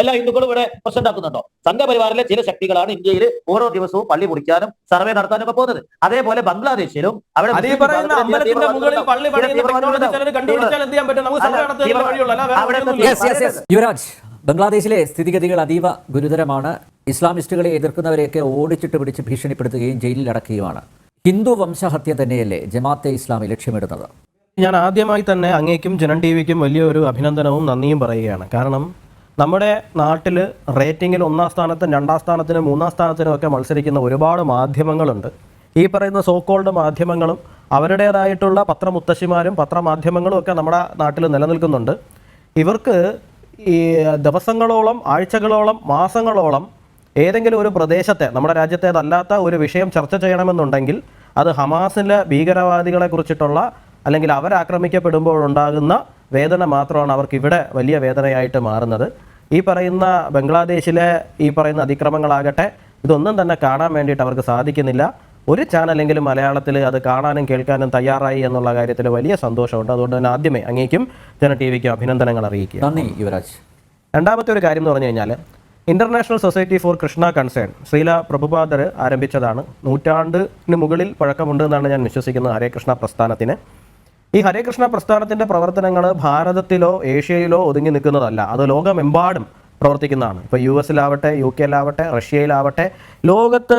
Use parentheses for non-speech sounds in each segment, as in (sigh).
എല്ലാ ഹിന്ദുക്കളും ഇവിടെ പ്രശ്നം ഉണ്ടാക്കുന്നുണ്ടോ? സംഘപരിവാറിലെ ചില ശക്തികളാണ് ഇന്ത്യയിൽ ഓരോ ദിവസവും പള്ളി പൊളിക്കാനും സർവേ നടത്താനും ഒക്കെ പോകുന്നത്. അതേപോലെ ബംഗ്ലാദേശിലും അവിടെ പറയുന്ന വിഭാഗത്തിലെ മുകളിൽ പള്ളി പണിയുന്ന ടെക്നോളജി ചിലർ കണ്ടുപിടിച്ചാൽ എന്ത് ചെയ്യാൻ പറ്റും? നമുക്ക് സർവേ നടത്തുന്നതിന് വഴിയുള്ളൂ. അല്ല വേറെ യെസ് യെസ് യെസ്. യുവരാജ് ബംഗ്ലാദേശിലെ സ്ഥിതിഗതികൾ അതീവ ഗുരുതരമാണ്. ഇസ്ലാമിസ്റ്റുകളെ എതിർക്കുന്നവരെയൊക്കെ ഓടിച്ചിട്ട് പിടിച്ച് ഭീഷണിപ്പെടുത്തുകയും ജയിലിൽ അടക്കുകയുമാണ്. ഹിന്ദു വംശഹത്യ തന്നെയല്ലേ ജമാഅത്തെ ഇസ്ലാമി ലക്ഷ്യമിടുന്നത്? ഞാൻ ആദ്യമായി തന്നെ അങ്ങേക്കും ജനൻ ടി വിക്കും വലിയൊരു അഭിനന്ദനവും നന്ദിയും പറയുകയാണ്. കാരണം നമ്മുടെ നാട്ടിൽ റേറ്റിങ്ങിൽ ഒന്നാം സ്ഥാനത്തും രണ്ടാം സ്ഥാനത്തിനും മൂന്നാം സ്ഥാനത്തിനും ഒക്കെ മത്സരിക്കുന്ന ഒരുപാട് മാധ്യമങ്ങളുണ്ട്. ഈ പറയുന്ന സോക്കോൾഡ് മാധ്യമങ്ങളും അവരുടേതായിട്ടുള്ള പത്രമുത്തശ്ശിമാരും പത്രമാധ്യമങ്ങളും ഒക്കെ നമ്മുടെ നാട്ടിൽ നിലനിൽക്കുന്നുണ്ട്. ഇവർക്ക് ഈ ദിവസങ്ങളോളം ആഴ്ചകളോളം മാസങ്ങളോളം ഏതെങ്കിലും ഒരു പ്രദേശത്തെ നമ്മുടെ രാജ്യത്തേതല്ലാത്ത ഒരു വിഷയം ചർച്ച ചെയ്യണമെന്നുണ്ടെങ്കിൽ അത് ഹമാസിലെ ഭീകരവാദികളെ കുറിച്ചിട്ടുള്ള അല്ലെങ്കിൽ അവരാക്രമിക്കപ്പെടുമ്പോഴുണ്ടാകുന്ന വേദന മാത്രമാണ് അവർക്ക് ഇവിടെ വലിയ വേദനയായിട്ട് മാറുന്നത്. ഈ പറയുന്ന ബംഗ്ലാദേശിലെ ഈ പറയുന്ന അതിക്രമങ്ങളാകട്ടെ ഇതൊന്നും തന്നെ കാണാൻ വേണ്ടിയിട്ട് അവർക്ക് സാധിക്കുന്നില്ല. ഒരു ചാനലെങ്കിലും മലയാളത്തിൽ അത് കാണാനും കേൾക്കാനും തയ്യാറായി എന്നുള്ള കാര്യത്തിൽ വലിയ സന്തോഷമുണ്ട്. അതുകൊണ്ട് തന്നെ ആദ്യമേ അങ്ങേക്കും ജന ടി വിക്കും അഭിനന്ദനങ്ങൾ അറിയിക്കുക. നന്ദി യുവരാജ്. രണ്ടാമത്തെ ഒരു കാര്യം എന്ന് പറഞ്ഞു കഴിഞ്ഞാൽ international society for Krishna concern Srila പ്രഭുപാദർ ആരംഭിച്ചതാണ്. നൂറ്റാണ്ടിന് മുകളിൽ പഴക്കമുണ്ട് എന്നാണ് ഞാൻ വിശ്വസിക്കുന്നത് ഹരേ കൃഷ്ണ പ്രസ്ഥാനത്തിന്. ഈ ഹരേകൃഷ്ണ പ്രസ്ഥാനത്തിന്റെ പ്രവർത്തനങ്ങൾ ഭാരതത്തിലോ ഏഷ്യയിലോ ഒതുങ്ങി നിൽക്കുന്നതല്ല. അത് ലോകമെമ്പാടും പ്രവർത്തിക്കുന്നതാണ്. ഇപ്പോൾ യു എസിലാവട്ടെ യു കെയിലാവട്ടെ റഷ്യയിലാവട്ടെ ലോകത്ത്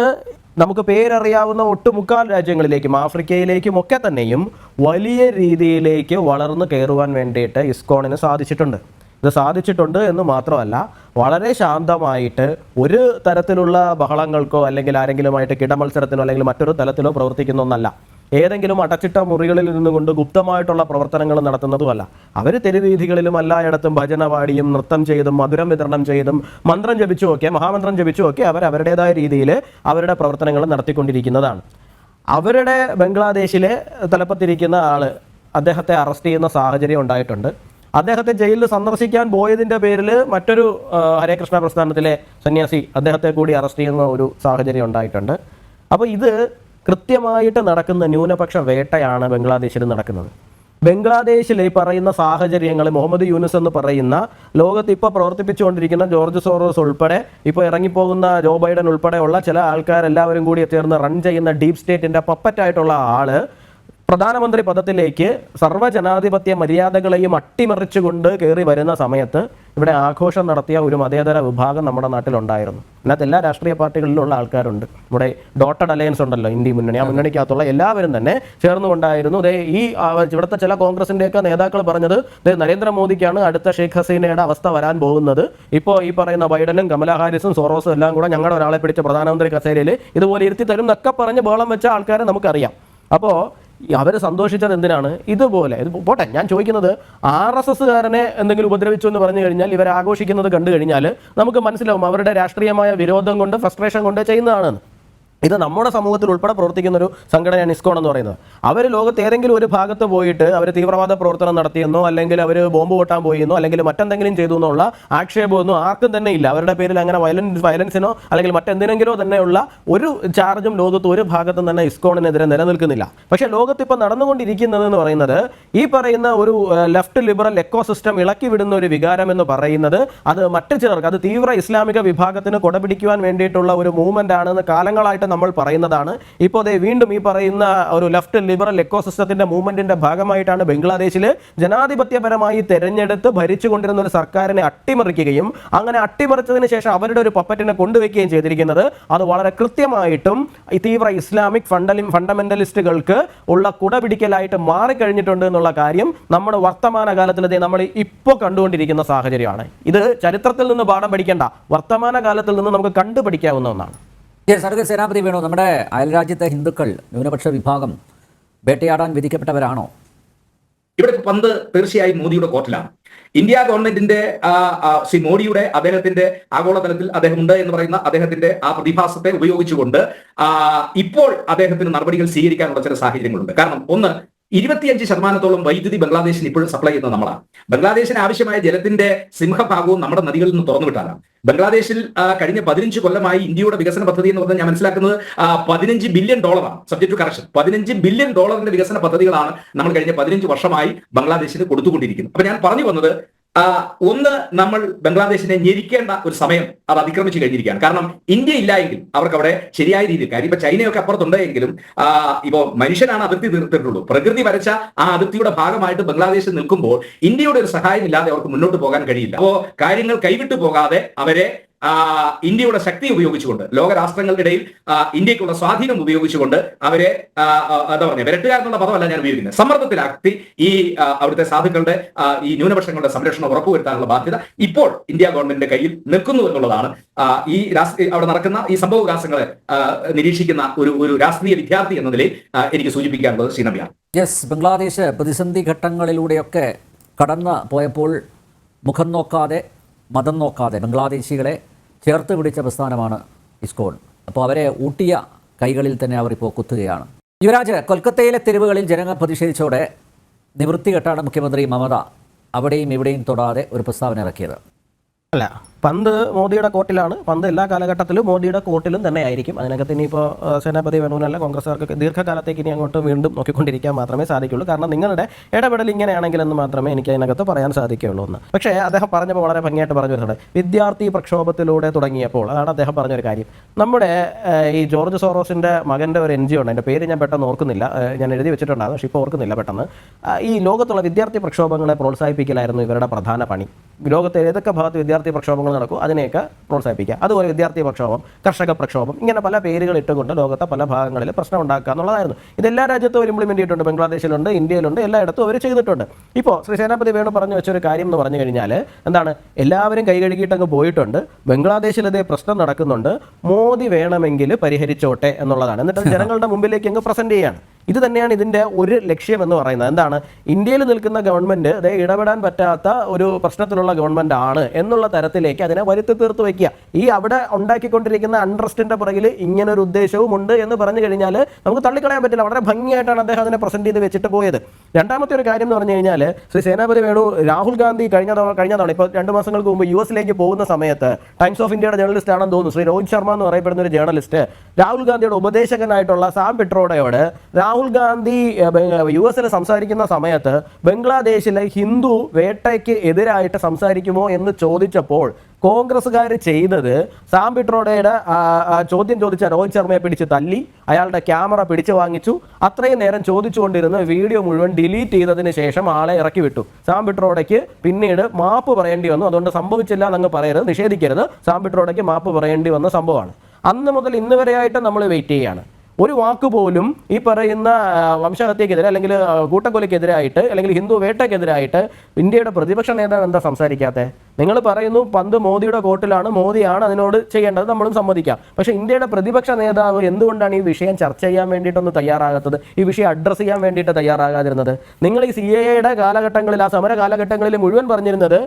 നമുക്ക് പേരറിയാവുന്ന ഒട്ടുമുക്കാൽ രാജ്യങ്ങളിലേക്കും ആഫ്രിക്കയിലേക്കും ഒക്കെ തന്നെയും വലിയ രീതിയിലേക്ക് വളർന്നു കയറുവാൻ വേണ്ടിയിട്ട് ഇസ്കോണിന് സാധിച്ചിട്ടുണ്ട്. ഇത് സാധിച്ചിട്ടുണ്ട് എന്ന് മാത്രമല്ല വളരെ ശാന്തമായിട്ട് ഒരു തരത്തിലുള്ള ബഹളങ്ങൾക്കോ അല്ലെങ്കിൽ ആരെങ്കിലുമായിട്ട് കിടമത്സരത്തിനോ അല്ലെങ്കിൽ മറ്റൊരു തലത്തിലോ പ്രവർത്തിക്കുന്ന ഒന്നല്ല. ഏതെങ്കിലും അടച്ചിട്ട മുറികളിൽ നിന്നുകൊണ്ട് ഗുപ്തമായിട്ടുള്ള പ്രവർത്തനങ്ങൾ നടത്തുന്നതുമല്ല. അവർ തെരുവീഥികളിലും എല്ലായിടത്തും ഭജന പാടിയും നൃത്തം ചെയ്തും മധുരം വിതരണം ചെയ്തും മന്ത്രം ജപിച്ചും ഒക്കെ മഹാമന്ത്രം ജപിച്ചും ഒക്കെ അവർ അവരുടേതായ രീതിയിൽ അവരുടെ പ്രവർത്തനങ്ങൾ നടത്തിക്കൊണ്ടിരിക്കുന്നതാണ്. അവരുടെ ബംഗ്ലാദേശിലെ തലപ്പത്തിരിക്കുന്ന ആൾ അദ്ദേഹത്തെ അറസ്റ്റ് ചെയ്യുന്ന സാഹചര്യം ഉണ്ടായിട്ടുണ്ട്. അദ്ദേഹത്തെ ജയിലിൽ സന്ദർശിക്കാൻ പോയതിന്റെ പേരിൽ മറ്റൊരു ഹരേ കൃഷ്ണ പ്രസ്ഥാനത്തിലെ സന്യാസി അദ്ദേഹത്തെ കൂടി അറസ്റ്റ് ചെയ്യുന്ന ഒരു സാഹചര്യം ഉണ്ടായിട്ടുണ്ട്. അപ്പോൾ ഇത് കൃത്യമായിട്ട് നടക്കുന്ന ന്യൂനപക്ഷ വേട്ടയാണ് ബംഗ്ലാദേശിൽ നടക്കുന്നത്. ബംഗ്ലാദേശിൽ ഈ പറയുന്ന സാഹചര്യങ്ങൾ മുഹമ്മദ് യൂനുസ് എന്ന് പറയുന്ന ലോകത്ത് ഇപ്പോൾ പ്രവർത്തിപ്പിച്ചുകൊണ്ടിരിക്കുന്ന ജോർജ് സോറോസ് ഉൾപ്പെടെ ഇപ്പോൾ ഇറങ്ങിപ്പോകുന്ന ജോ ബൈഡൻ ഉൾപ്പെടെയുള്ള ചില ആൾക്കാരെല്ലാവരും കൂടി ചേർന്ന് റൺ ചെയ്യുന്ന ഡീപ് സ്റ്റേറ്റിന്റെ പപ്പറ്റായിട്ടുള്ള ആൾ പ്രധാനമന്ത്രി പദത്തിലേക്ക് സർവജനാധിപത്യ മര്യാദകളെയും അട്ടിമറിച്ചുകൊണ്ട് കയറി വരുന്ന സമയത്ത് ഇവിടെ ആഘോഷം നടത്തിയ ഒരു മതേതര വിഭാഗം നമ്മുടെ നാട്ടിലുണ്ടായിരുന്നു. അതിനകത്ത് എല്ലാ രാഷ്ട്രീയ പാർട്ടികളിലുള്ള ആൾക്കാരുണ്ട്. ഇവിടെ ഡോട്ടഡ് അലയൻസ് ഉണ്ടല്ലോ ഇന്ത്യ മുന്നണി. ആ മുന്നണിക്കകത്തുള്ള എല്ലാവരും തന്നെ ചേർന്നുകൊണ്ടായിരുന്നു. ദേ ഈ ഇവിടുത്തെ ചില കോൺഗ്രസിന്റെയൊക്കെ നേതാക്കൾ പറഞ്ഞത് ദേ നരേന്ദ്രമോദിക്കാണ് അടുത്ത ഷെയ്ഖ് ഹസീനയുടെ അവസ്ഥ വരാൻ പോകുന്നത്. ഇപ്പോൾ ഈ പറയുന്ന ബൈഡനും കമലാ ഹാരിസും സോറോസും എല്ലാം കൂടെ ഞങ്ങളുടെ ഒരാളെ പിടിച്ച പ്രധാനമന്ത്രി കസേരയിൽ ഇതുപോലെ ഇരുത്തി തരും എന്നൊക്കെ പറഞ്ഞ് ബഹളം വെച്ച ആൾക്കാരെ നമുക്കറിയാം. അപ്പോൾ അവർ സന്തോഷിച്ചത് എന്തിനാണ്? ഇതുപോലെ ഇത് പോട്ടെ ഞാൻ ചോദിക്കുന്നത് ആർ എസ് എസ്സുകാരനെ എന്തെങ്കിലും ഉപദ്രവിച്ചു എന്ന് പറഞ്ഞു കഴിഞ്ഞാൽ ഇവർ ആഘോഷിക്കുന്നത് കണ്ടു കഴിഞ്ഞാൽ നമുക്ക് മനസ്സിലാവും അവരുടെ രാഷ്ട്രീയമായ വിരോധം കൊണ്ട് ഫ്രസ്ട്രേഷൻ കൊണ്ട് ചെയ്യുന്നതാണെന്ന്. ഇത് നമ്മുടെ സമൂഹത്തിൽ ഉൾപ്പെടെ പ്രവർത്തിക്കുന്ന ഒരു സംഘടനയാണ് ഇസ്കോൺ എന്ന് പറയുന്നത്. അവർ ലോകത്ത് ഏതെങ്കിലും ഒരു ഭാഗത്ത് പോയിട്ട് അവർ തീവ്രവാദ പ്രവർത്തനം നടത്തിയെന്നോ അല്ലെങ്കിൽ അവർ ബോംബ് പൊട്ടാൻ പോയെന്നോ അല്ലെങ്കിൽ മറ്റെന്തെങ്കിലും ചെയ്തു എന്നുള്ള ആക്ഷേപമൊന്നും ആർക്കും തന്നെ ഇല്ല. അവരുടെ പേരിൽ അങ്ങനെ വയലൻസ് വയലൻസിനോ അല്ലെങ്കിൽ മറ്റെന്തിനെങ്കിലോ തന്നെയുള്ള ഒരു ചാർജും ലോകത്ത് ഒരു ഭാഗത്തും തന്നെ ഇസ്കോണിനെതിരെ നിലനിൽക്കുന്നില്ല. പക്ഷേ ലോകത്ത് ഇപ്പോൾ നടന്നുകൊണ്ടിരിക്കുന്നത് എന്ന് പറയുന്നത് ഈ പറയുന്ന ഒരു ലെഫ്റ്റ് ലിബറൽ എക്കോ സിസ്റ്റം ഇളക്കി വിടുന്ന ഒരു വികാരം എന്ന് പറയുന്നത് അത് മറ്റു ചിലർക്ക് അത് തീവ്ര ഇസ്ലാമിക വിഭാഗത്തിന് കൊടപിടിക്കുവാൻ വേണ്ടിയിട്ടുള്ള ഒരു മൂവ്മെന്റ് ആണെന്ന് കാലങ്ങളായിട്ട് നമ്മൾ പറയുന്നതാണ്. ഇപ്പോൾ ദേ വീണ്ടും ഈ പറയുന്ന ഒരു ലെഫ്റ്റ് ലിബറൽ എക്കോ സിസ്റ്റത്തിന്റെ മൂവ്മെന്റിന്റെ ഭാഗമായിട്ടാണ് ബംഗ്ലാദേശിൽ ജനാധിപത്യപരമായി തെരഞ്ഞെടുത്ത് ഭരിച്ചുകൊണ്ടിരുന്ന ഒരു സർക്കാരിനെ അട്ടിമറിക്കുകയും അങ്ങനെ അട്ടിമറിച്ചതിന് ശേഷം അവരുടെ ഒരു പപ്പറ്റിനെ കൊണ്ടുവയ്ക്കുകയും ചെയ്തിരിക്കുന്നത്. അത് വളരെ കൃത്യമായിട്ടും തീവ്ര ഇസ്ലാമിക് ഫണ്ടലി ഫണ്ടമെന്റലിസ്റ്റുകൾക്ക് ഉള്ള കുടപിടിക്കലായിട്ട് മാറിക്കഴിഞ്ഞിട്ടുണ്ട് എന്നുള്ള കാര്യം നമ്മുടെ വർത്തമാന കാലത്തിൽ ദേ നമ്മൾ ഇപ്പോൾ കണ്ടുകൊണ്ടിരിക്കുന്ന സാഹചര്യമാണ്. ഇത് ചരിത്രത്തിൽ നിന്ന് പാഠം പഠിക്കേണ്ട. വർത്തമാന കാലത്തിൽ നിന്ന് നമുക്ക് കണ്ടുപഠിക്കാവുന്ന ഒന്നാണ്. അടുത്ത സേനാപതി വേണു? നമ്മുടെ അയൽരാജ്യത്തെ ഹിന്ദുക്കൾ ന്യൂനപക്ഷ വിഭാഗം വേട്ടയാടാൻ വിധിക്കപ്പെട്ടവരാണോ? ഇവിടെ പന്ത് തീർച്ചയായും മോദിയുടെ കോർട്ടിലാണ്. ഇന്ത്യ ഗവൺമെന്റിന്റെ ശ്രീ മോഡിയുടെ അദ്ദേഹത്തിന്റെ ആഗോളതലത്തിൽ അദ്ദേഹം ഉണ്ട് എന്ന് പറയുന്ന അദ്ദേഹത്തിന്റെ ആ പ്രതിഭാസത്തെ ഉപയോഗിച്ചുകൊണ്ട് ഇപ്പോൾ അദ്ദേഹത്തിന് നടപടികൾ സ്വീകരിക്കാനുള്ള ചില സാഹചര്യങ്ങളുണ്ട്. കാരണം ഒന്ന് ഇരുപത്തിയഞ്ച് ശതമാനത്തോളം വൈദ്യുതി ബംഗ്ലാദേശിന് ഇപ്പോഴും സപ്ലൈ ചെയ്യുന്നത് നമ്മളാണ്. ബംഗ്ലാദേശിന് ആവശ്യമായ ജലത്തിന്റെ സിംഹഭാഗവും നമ്മുടെ നദികളിൽ നിന്ന് തുറന്നു വിട്ടാലാണ്. ബംഗ്ലാദേശിൽ കഴിഞ്ഞ പതിനഞ്ച് കൊല്ലമായി ഇന്ത്യയുടെ വികസന പദ്ധതി എന്ന് പറഞ്ഞാൽ ഞാൻ മനസ്സിലാക്കുന്നത് പതിനഞ്ച് ബില്യൺ ഡോളറാണ് സബ്ജക്ട് ടു കറക്ഷൻ പതിനഞ്ച് ബില്യൺ ഡോളറിന്റെ വികസന പദ്ധതികളാണ് നമ്മൾ കഴിഞ്ഞ പതിനഞ്ച് വർഷമായി ബംഗ്ലാദേശിന് കൊടുത്തുകൊണ്ടിരിക്കുന്നത്. അപ്പൊ ഞാൻ പറഞ്ഞു വന്നത് ഒന്ന് നമ്മൾ ബംഗ്ലാദേശിനെ ഞെരിക്കേണ്ട ഒരു സമയം അത് അതിക്രമിച്ചു കഴിഞ്ഞിരിക്കുകയാണ്. കാരണം ഇന്ത്യ ഇല്ല എങ്കിൽ അവർക്ക് അവിടെ ശരിയായ രീതിയിൽ കാര്യം. ഇപ്പൊ ചൈനയൊക്കെ അപ്പുറത്തുണ്ടെങ്കിലും ഇപ്പോ മനുഷ്യനാണ് അതിർത്തി തീർത്തിട്ടുള്ളൂ. പ്രകൃതി വരച്ച ആ അതിർത്തിയുടെ ഭാഗമായിട്ട് ബംഗ്ലാദേശിൽ നിൽക്കുമ്പോൾ ഇന്ത്യയുടെ ഒരു സഹായമില്ലാതെ അവർക്ക് മുന്നോട്ട് പോകാൻ കഴിയില്ല. അപ്പോ കാര്യങ്ങൾ കൈവിട്ടു പോകാതെ അവരെ ഇന്ത്യയുടെ ശക്തി ഉപയോഗിച്ചുകൊണ്ട് ലോകരാഷ്ട്രങ്ങളുടെ ഇടയിൽ ഇന്ത്യക്കുള്ള സ്വാധീനം ഉപയോഗിച്ചുകൊണ്ട് അവരെ എന്താ പറയുക വിരട്ടുക പദമല്ല ഞാൻ ഉപയോഗിക്കുന്നത്. സമ്മർദ്ദത്തിലാക്കി ഈ അവിടുത്തെ സാധുക്കളുടെ ഈ ന്യൂനപക്ഷങ്ങളുടെ സംരക്ഷണം ഉറപ്പുവരുത്താനുള്ള ബാധ്യത ഇപ്പോൾ ഇന്ത്യ ഗവൺമെന്റിന്റെ കയ്യിൽ നിൽക്കുന്നു എന്നുള്ളതാണ്. ഈ രാഷ്ട്രീയ അവിടെ നടക്കുന്ന ഈ സംഭവ വികാസങ്ങളെ നിരീക്ഷിക്കുന്ന ഒരു ഒരു രാഷ്ട്രീയ വിദ്യാർത്ഥി എന്ന നിലയിൽ എനിക്ക് സൂചിപ്പിക്കാനുള്ളത് ശ്രീനബിയാണ് യെസ് ബംഗ്ലാദേശ് പ്രതിസന്ധി ഘട്ടങ്ങളിലൂടെയൊക്കെ കടന്നു പോയപ്പോൾ മുഖം നോക്കാതെ മതം നോക്കാതെ ബംഗ്ലാദേശികളെ ചേർത്ത് പിടിച്ച പ്രസ്ഥാനമാണ് ഇസ്കോൺ അപ്പോൾ അവരെ ഊട്ടിയ കൈകളിൽ തന്നെ അവർ ഇപ്പോൾ കുത്തുകയാണ്. യുവരാജ് കൊൽക്കത്തയിലെ തെരുവുകളിൽ ജനങ്ങൾ പ്രതിഷേധിച്ചോടെ നിവൃത്തി കെട്ടാണ് മുഖ്യമന്ത്രി മമത അവിടെയും ഇവിടെയും തൊടാതെ ഒരു പ്രസ്താവന ഇറക്കിയത്. അല്ല പന്ത് മോദിയുടെ കോർട്ടിലാണ് പന്ത് എല്ലാ കാലഘട്ടത്തിലും മോദിയുടെ കോർട്ടിലും തന്നെ ആയിരിക്കും. അതിനകത്ത് ഇനിയിപ്പോൾ സേനാപതി വേണമെന്നല്ല കോൺഗ്രസ്സുകാർക്ക് ദീർഘകാലത്തേക്ക് ഇനി അങ്ങോട്ട് വീണ്ടും നോക്കിക്കൊണ്ടിരിക്കാൻ മാത്രമേ സാധിക്കുള്ളൂ. കാരണം നിങ്ങളുടെ ഇടപെടൽ ഇങ്ങനെയാണെങ്കിലെന്ന് മാത്രമേ എനിക്ക് അതിനകത്ത് പറയാൻ സാധിക്കുകയുള്ളൂ എന്ന്. പക്ഷേ അദ്ദേഹം പറഞ്ഞപ്പോൾ വളരെ ഭംഗിയായിട്ട് പറഞ്ഞു വരുന്നുണ്ട്. വിദ്യാർത്ഥി പ്രക്ഷോഭത്തിലൂടെ തുടങ്ങിയപ്പോൾ അതാണ് അദ്ദേഹം പറഞ്ഞൊരു കാര്യം. നമ്മുടെ ഈ ജോർജ് സോറോസിന്റെ മകന്റെ ഒരു എൻ ജി ഉണ്ട്. എന്റെ പേര് ഞാൻ പെട്ടെന്ന് ഓർക്കുന്നില്ല. ഞാൻ എഴുതി വെച്ചിട്ടുണ്ടായിരുന്നു പക്ഷേ ഇപ്പോൾ ഓർക്കുന്നില്ല പെട്ടെന്ന്. ഈ ലോകത്തുള്ള വിദ്യാർത്ഥി പ്രക്ഷോഭങ്ങളെ പ്രോത്സാഹിപ്പിക്കലായിരുന്നു ഇവരുടെ പ്രധാന പണി. ലോകത്തെ ഏതൊക്കെ ഭാഗത്ത് വിദ്യാർത്ഥി പ്രക്ഷോഭങ്ങൾ നടക്കും. അതിനെയൊക്കെ പ്രോത്സാഹിപ്പിക്കുക. അതുപോലെ വിദ്യാർത്ഥി പ്രക്ഷോഭം കർഷക പ്രക്ഷോഭം ഇങ്ങനെ പല പേരുകൾ ഇട്ടുകൊണ്ട് ലോകത്തെ പല ഭാഗങ്ങളിൽ പ്രശ്നം ഉണ്ടാക്കുക എന്നുള്ളതായിരുന്നു. ഇതെല്ലാ രാജ്യത്തും അവർ ചെയ്തിട്ടുണ്ട് ബംഗ്ലാദേശിലുണ്ട് ഇന്ത്യയിലുണ്ട് എല്ലായിടത്തും അവർ ചെയ്തിട്ടുണ്ട്. ഇപ്പോൾ ശ്രീ സേനാപതി വേണു പറഞ്ഞു വെച്ചൊരു കാര്യം എന്ന് പറഞ്ഞു കഴിഞ്ഞാൽ എന്താണ്? എല്ലാവരും കൈ കഴുകിയിട്ട് അങ്ങ് പോയിട്ടുണ്ട്. ബംഗ്ലാദേശിൽ പ്രശ്നം നടക്കുന്നുണ്ട്. മോദി വേണമെങ്കിൽ പരിഹരിച്ചോട്ടെ എന്നുള്ളതാണ്. എന്നിട്ട് ജനങ്ങളുടെ മുമ്പിലേക്ക് അങ്ങ് പ്രസന്റ് ചെയ്യാണ്. ഇത് തന്നെയാണ് ഇതിന്റെ ഒരു ലക്ഷ്യം എന്ന് പറയുന്നത്. എന്താണ്? ഇന്ത്യയിൽ നിൽക്കുന്ന ഗവൺമെന്റ് അതേ ഇടപെടാൻ പറ്റാത്ത ഒരു പ്രശ്നത്തിലുള്ള ഗവൺമെന്റ് ആണ് എന്നുള്ള തരത്തിലേക്ക് അതിനെ വരുത്തി തീർത്ത് വെക്കുക. ഈ അവിടെ ഉണ്ടാക്കിക്കൊണ്ടിരിക്കുന്ന അൺട്രസ്റ്റിന്റെ പുറകിൽ ഇങ്ങനെ ഒരു ഉദ്ദേശവും ഉണ്ട് എന്ന് പറഞ്ഞു കഴിഞ്ഞാൽ നമുക്ക് തള്ളിക്കളയാൻ പറ്റില്ല. വളരെ ഭംഗിയായിട്ടാണ് അദ്ദേഹം അതിനെ പ്രസന്റ് ചെയ്ത് വെച്ചിട്ട് പോയത്. രണ്ടാമത്തെ ഒരു കാര്യം എന്ന് പറഞ്ഞു കഴിഞ്ഞാൽ ശ്രീ സേനാപതി വേണു രാഹുൽ ഗാന്ധി കഴിഞ്ഞ തവണ കഴിഞ്ഞ തവണ ഇപ്പോൾ രണ്ട് മാസങ്ങൾക്ക് മുമ്പ് യു എസിലേക്ക് പോകുന്ന സമയത്ത് ടൈംസ് ഓഫ് ഇന്ത്യയുടെ ജേർണലിസ്റ്റ് ആണെന്ന് തോന്നുന്നു. ശ്രീ രോഹിത് ശർമ്മ എന്ന് പറയപ്പെടുന്ന ഒരു ജേർണലിസ്റ്റ് രാഹുൽ ഗാന്ധിയുടെ ഉപദേശകനായിട്ടുള്ള സാം പിട്രോഡയോട് രാഹുൽ ഗാന്ധി യു എസിൽ സംസാരിക്കുന്ന സമയത്ത് ബംഗ്ലാദേശിലെ ഹിന്ദു വേട്ടയ്ക്ക് എതിരായിട്ട് സംസാരിക്കുമോ എന്ന് ചോദിച്ചപ്പോൾ കോൺഗ്രസ്സുകാർ ചെയ്തത് സാം പിട്രോഡയുടെ ചോദ്യം ചോദിച്ച രോഹിത് ശർമ്മയെ പിടിച്ച് തല്ലി അയാളുടെ ക്യാമറ പിടിച്ചു വാങ്ങിച്ചു. അത്രയും നേരം ചോദിച്ചുകൊണ്ടിരുന്ന വീഡിയോ മുഴുവൻ ഡിലീറ്റ് ചെയ്തതിന് ശേഷം ആളെ ഇറക്കി വിട്ടു. സാം പിട്രോഡയ്ക്ക് പിന്നീട് മാപ്പ് പറയേണ്ടി വന്നു. അതുകൊണ്ട് സംഭവിച്ചില്ല എന്നങ്ങ് പറയരുത് നിഷേധിക്കരുത്. സാം പിട്രോഡയ്ക്ക് മാപ്പ് പറയേണ്ടി വന്ന സംഭവമാണ്. അന്ന് മുതൽ ഇന്ന് വരെയായിട്ട് നമ്മൾ വെയിറ്റ് ചെയ്യുകയാണ്. ഒരു വാക്ക് പോലും ഈ പറയുന്ന വംശഹത്യക്കെതിരെ അല്ലെങ്കിൽ കൂട്ടക്കൊലയ്ക്കെതിരായിട്ട് അല്ലെങ്കിൽ ഹിന്ദു വേട്ടയ്ക്കെതിരായിട്ട് ഇന്ത്യയുടെ പ്രതിപക്ഷ നേതാവ് എന്താ സംസാരിക്കാത്തത് നിങ്ങൾ പറയുന്നു പന്ത് മോദിയുടെ കോർട്ടിലാണ് മോദിയാണ് അതിനോട് ചെയ്യേണ്ടത് നമ്മളും സമ്മതിക്കാം. പക്ഷെ ഇന്ത്യയുടെ പ്രതിപക്ഷ നേതാവ് എന്തുകൊണ്ടാണ് ഈ വിഷയം ചർച്ച ചെയ്യാൻ വേണ്ടിയിട്ടൊന്ന് തയ്യാറാകാത്തത്? ഈ വിഷയം അഡ്രസ്സ് ചെയ്യാൻ വേണ്ടിയിട്ട് തയ്യാറാകാതിരുന്നത്? നിങ്ങൾ ഈ സി എയുടെ കാലഘട്ടങ്ങളിൽ ആ സമര കാലഘട്ടങ്ങളിൽ മുഴുവൻ പറഞ്ഞിരുന്നത്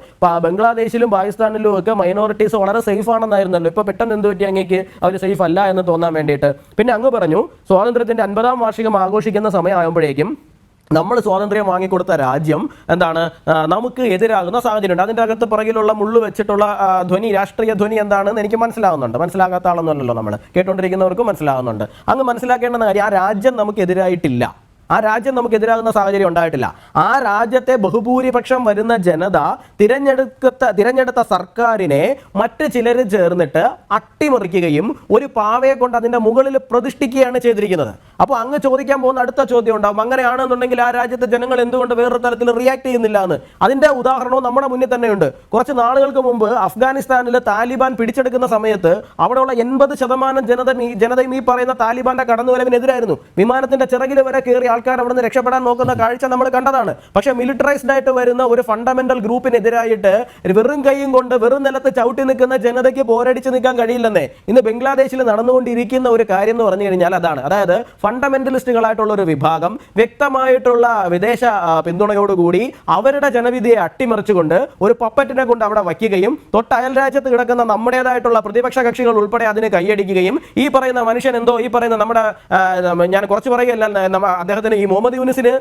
ബംഗ്ലാദേശിലും പാകിസ്ഥാനിലും ഒക്കെ മൈനോറിറ്റീസ് വളരെ സേഫ് ആണെന്നായിരുന്നല്ലോ. ഇപ്പൊ പെട്ടെന്ന് എന്ത് പറ്റി അങ്ങേക്ക്? അവർ സേഫ് അല്ല എന്ന് തോന്നാൻ വേണ്ടിയിട്ട്. പിന്നെ അങ്ങ് പറഞ്ഞു സ്വാതന്ത്ര്യത്തിന്റെ അൻപതാം വാർഷികം ആഘോഷിക്കുന്ന സമയമാകുമ്പോഴേക്കും നമ്മൾ സ്വാതന്ത്ര്യം വാങ്ങിക്കൊടുത്ത രാജ്യം എന്താണ്? നമുക്ക് എതിരാകുന്ന സാഹചര്യമുണ്ട്. അതിന്റെ അകത്ത് പുറകിലുള്ള മുള്ളു വെച്ചിട്ടുള്ള ധ്വനി രാഷ്ട്രീയ ധ്വനി എന്താണെന്ന് എനിക്ക് മനസ്സിലാവുന്നുണ്ട്. മനസ്സിലാകാത്ത ആളൊന്നുമല്ലല്ലോ നമ്മൾ കേട്ടുകൊണ്ടിരിക്കുന്നവർക്കും മനസ്സിലാകുന്നുണ്ട് അങ്ങ് മനസ്സിലാക്കേണ്ട കാര്യം ആ രാജ്യം നമുക്ക് എതിരായിട്ടില്ല. ആ രാജ്യം നമുക്ക് എതിരാകുന്ന സാഹചര്യം ഉണ്ടായിട്ടില്ല. ആ രാജ്യത്തെ ബഹുഭൂരിപക്ഷം വരുന്ന ജനത തിരഞ്ഞെടുക്കത്ത തിരഞ്ഞെടുത്ത സർക്കാരിനെ മറ്റ് ചിലർ ചേർന്നിട്ട് അട്ടിമറിക്കുകയും ഒരു പാവയെ കൊണ്ട് അതിന്റെ മുകളിൽ പ്രതിഷ്ഠിക്കുകയാണ് ചെയ്തിരിക്കുന്നത്. അപ്പോൾ അങ്ങ് ചോദിക്കാൻ പോകുന്ന അടുത്ത ചോദ്യം ഉണ്ടാവും. അങ്ങനെയാണെന്നുണ്ടെങ്കിൽ ആ രാജ്യത്തെ ജനങ്ങൾ എന്തുകൊണ്ട് വേറൊരു തരത്തിൽ റിയാക്ട് ചെയ്യുന്നില്ല എന്ന്. അതിന്റെ ഉദാഹരണവും നമ്മുടെ മുന്നിൽ തന്നെയുണ്ട്. കുറച്ച് നാളുകൾക്ക് മുമ്പ് അഫ്ഗാനിസ്ഥാനിൽ താലിബാൻ പിടിച്ചെടുക്കുന്ന സമയത്ത് അവിടെയുള്ള എൺപത് ശതമാനം ജനത ജനതയും ഈ പറയുന്ന താലിബാന്റെ കടന്നുവരവിനെതിരായിരുന്നു. വിമാനത്തിന്റെ ചിറകിൽ വരെ കയറി ആൾക്കാർ അവിടെ നിന്ന് രക്ഷപ്പെടാൻ നോക്കുന്ന കാഴ്ച നമ്മൾ കണ്ടതാണ്. പക്ഷെ മിലിറ്ററൈസ്ഡ് ആയിട്ട് വരുന്ന ഒരു ഫണ്ടമെന്റൽ ഗ്രൂപ്പിനെതിരായിട്ട് വെറും കൈയും കൊണ്ട് വെറും നിലത്ത് ചവിട്ടി നിൽക്കുന്ന ജനതയ്ക്ക് പോരടിച്ച് നിൽക്കാൻ കഴിയില്ലെന്നേ ഇന്ന് ബംഗ്ലാദേശിൽ നടന്നുകൊണ്ടിരിക്കുന്ന ഒരു കാര്യം എന്ന് പറഞ്ഞു കഴിഞ്ഞാൽ അതാണ്. അതായത് ഫണ്ടമെന്റലിസ്റ്റുകളായിട്ടുള്ള ഒരു വിഭാഗം വ്യക്തമായിട്ടുള്ള വിദേശ പിന്തുണയോടുകൂടി അവരുടെ ജനവിധിയെ അട്ടിമറിച്ചുകൊണ്ട് ഒരു പപ്പറ്റിനെ കൊണ്ട് അവിടെ വയ്ക്കുകയും തൊട്ട് അയൽ രാജ്യത്ത് കിടക്കുന്ന നമ്മുടേതായിട്ടുള്ള പ്രതിപക്ഷ കക്ഷികൾ ഉൾപ്പെടെ അതിന് കൈയടിക്കുകയും ഈ പറയുന്ന മനുഷ്യൻ എന്തോ ഈ പറയുന്ന നമ്മുടെ ഞാൻ കുറച്ച് പറയുകയല്ല നമ്മ- അദ്ദേഹത്തിന് ഉദാഹരണത്തിന് ഈ മുഹമ്മദ് യൂനിസിന്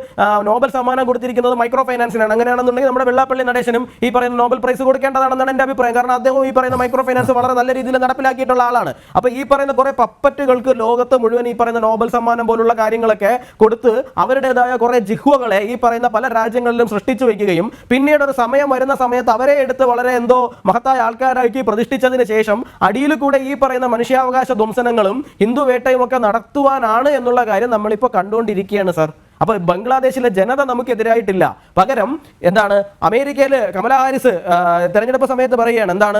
നോബൽ സമ്മാനം കൊടുത്തിരിക്കുന്നത് മൈക്രോ ഫൈനാൻസിനാണ് അങ്ങനെയാണെന്നുണ്ടെങ്കിൽ നമ്മുടെ വെള്ളാപ്പള്ളി നടേശനും ഈ പറയുന്ന നോബൽ പ്രൈസ് കൊടുക്കേണ്ടതാണെന്നാണ് എന്റെ അഭിപ്രായം. കാരണം അദ്ദേഹം ഈ പറയുന്ന മൈക്രോ ഫൈനാൻസ് വളരെ നല്ല രീതിയിൽ നടപ്പിലാക്കിയിട്ടുള്ള ആളാണ്. അപ്പൊ ഈ പറയുന്ന കുറെ പപ്പറ്റുകൾക്ക് ലോകത്ത് മുഴുവൻ ഈ പറയുന്ന നോബൽ സമ്മാനം പോലുള്ള കാര്യങ്ങളൊക്കെ കൊടുത്ത് അവരുടേതായ കുറെ ജിഹ്വകളെ ഈ പറയുന്ന പല രാജ്യങ്ങളിലും സൃഷ്ടിച്ചു വെക്കുകയും പിന്നീട് ഒരു സമയം വരുന്ന സമയത്ത് അവരെ എടുത്ത് വളരെ എന്തോ മഹത്തായ ആൾക്കാരാക്കി പ്രതിഷ്ഠിച്ചതിന് ശേഷം അടിയിൽ കൂടെ ഈ പറയുന്ന മനുഷ്യാവകാശ ധ്വംസനങ്ങളും ഹിന്ദു വേട്ടയും ഒക്കെ നടത്തുവാനാണ് എന്നുള്ള കാര്യം നമ്മളിപ്പോൾ കണ്ടുകൊണ്ടിരിക്കുകയാണ് സാർ അപ്പൊ ബംഗ്ലാദേശിലെ ജനത നമുക്കെതിരായിട്ടില്ല. പകരം എന്താണ് അമേരിക്കയിൽ കമലാ ഹാരിസ് തെരഞ്ഞെടുപ്പ് സമയത്ത് പറയുകയാണ് എന്താണ്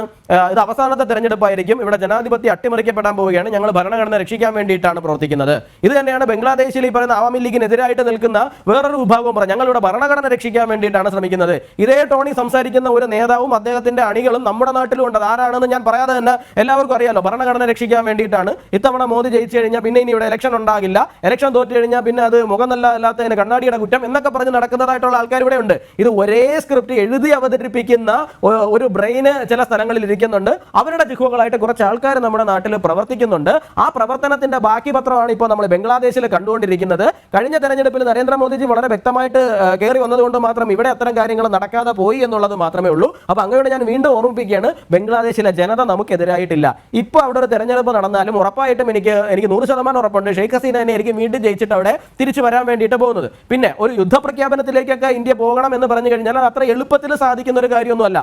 ഇത് അവസാനത്തെ തെരഞ്ഞെടുപ്പായിരിക്കും ഇവിടെ ജനാധിപത്യം അട്ടിമറിക്കപ്പെടാൻ പോവുകയാണ് ഞങ്ങൾ ഭരണഘടന രക്ഷിക്കാൻ വേണ്ടിയിട്ടാണ് പ്രവർത്തിക്കുന്നത്. ഇത് തന്നെയാണ് ബംഗ്ലാദേശിൽ ഈ പറയുന്ന ആവാമി ലീഗിനെതിരായിട്ട് നിൽക്കുന്ന വേറൊരു വിഭാഗവും പറഞ്ഞു ഞങ്ങളിവിടെ ഭരണഘടന രക്ഷിക്കാൻ വേണ്ടിയിട്ടാണ് ശ്രമിക്കുന്നത്. ഇതേ ടോണി സംസാരിക്കുന്ന ഒരു നേതാവും അദ്ദേഹത്തിന്റെ അണികളും നമ്മുടെ നാട്ടിലും ഉണ്ട് ആരാണെന്ന് ഞാൻ പറയാതെ തന്നെ എല്ലാവർക്കും അറിയാലോ. ഭരണഘടന രക്ഷിക്കാൻ വേണ്ടിയിട്ടാണ് ഇത്തവണ മോദി ജയിച്ചു കഴിഞ്ഞാൽ പിന്നെ ഇനി ഇവിടെ ഇലക്ഷൻ ഉണ്ടാകില്ല. ഇലക്ഷൻ തോറ്റു കഴിഞ്ഞാൽ പിന്നെ അത് മുഖം നല്ല അല്ലാത്തതിന് കണ്ണാടിയുടെ കുറ്റം എന്നൊക്കെ പറഞ്ഞ് നടക്കുന്നതായിട്ടുള്ള ആൾക്കാർ ഇവിടെ ഉണ്ട്. ഇത് ഒരേ സ്ക്രിപ്റ്റ് എഴുതി അവതരിപ്പിക്കുന്ന ഒരു ബ്രെയിന് ചില സ്ഥലങ്ങളിൽ ഇരിക്കുന്നുണ്ട്. അവരുടെ ജിഹുകളായിട്ട് കുറച്ച് ആൾക്കാർ നമ്മുടെ നാട്ടിൽ പ്രവർത്തിക്കുന്നുണ്ട്. ആ പ്രവർത്തനത്തിന്റെ ബാക്കി പത്രമാണ് ഇപ്പോൾ നമ്മൾ ബംഗ്ലാദേശിൽ കണ്ടുകൊണ്ടിരിക്കുന്നത്. കഴിഞ്ഞ തെരഞ്ഞെടുപ്പിൽ നരേന്ദ്രമോദിജി വളരെ വ്യക്തമായിട്ട് കയറി വന്നതുകൊണ്ട് മാത്രം ഇവിടെ അത്തരം കാര്യങ്ങൾ നടക്കാതെ പോയി എന്നുള്ളത് മാത്രമേ ഉള്ളൂ. അപ്പൊ അങ്ങയോട് ഞാൻ വീണ്ടും ഓർമ്മിപ്പിക്കുകയാണ് ബംഗ്ലാദേശിലെ ജനത നമുക്കെതിരായിട്ടില്ല. ഇപ്പൊ അവിടെ ഒരു തെരഞ്ഞെടുപ്പ് നടന്നാലും ഉറപ്പായിട്ടും എനിക്ക് എനിക്ക് നൂറ് ശതമാനം ഉറപ്പുണ്ട്. ഷെയ്ഖ് ഹസീന എനിക്ക് വീണ്ടും ജയിച്ചിട്ട് അവിടെ തിരിച്ചു വരാൻ വേണ്ടിയിട്ട് പോകുന്നത്. പിന്നെ ഒരു യുദ്ധ യുദ്ധപ്രഖ്യാപനത്തിലേക്കൊക്കെ ഇന്ത്യ പോകണം എന്ന് പറഞ്ഞു കഴിഞ്ഞാൽ അത് അത്ര എളുപ്പത്തിൽ സാധിക്കുന്ന ഒരു കാര്യമൊന്നുമല്ല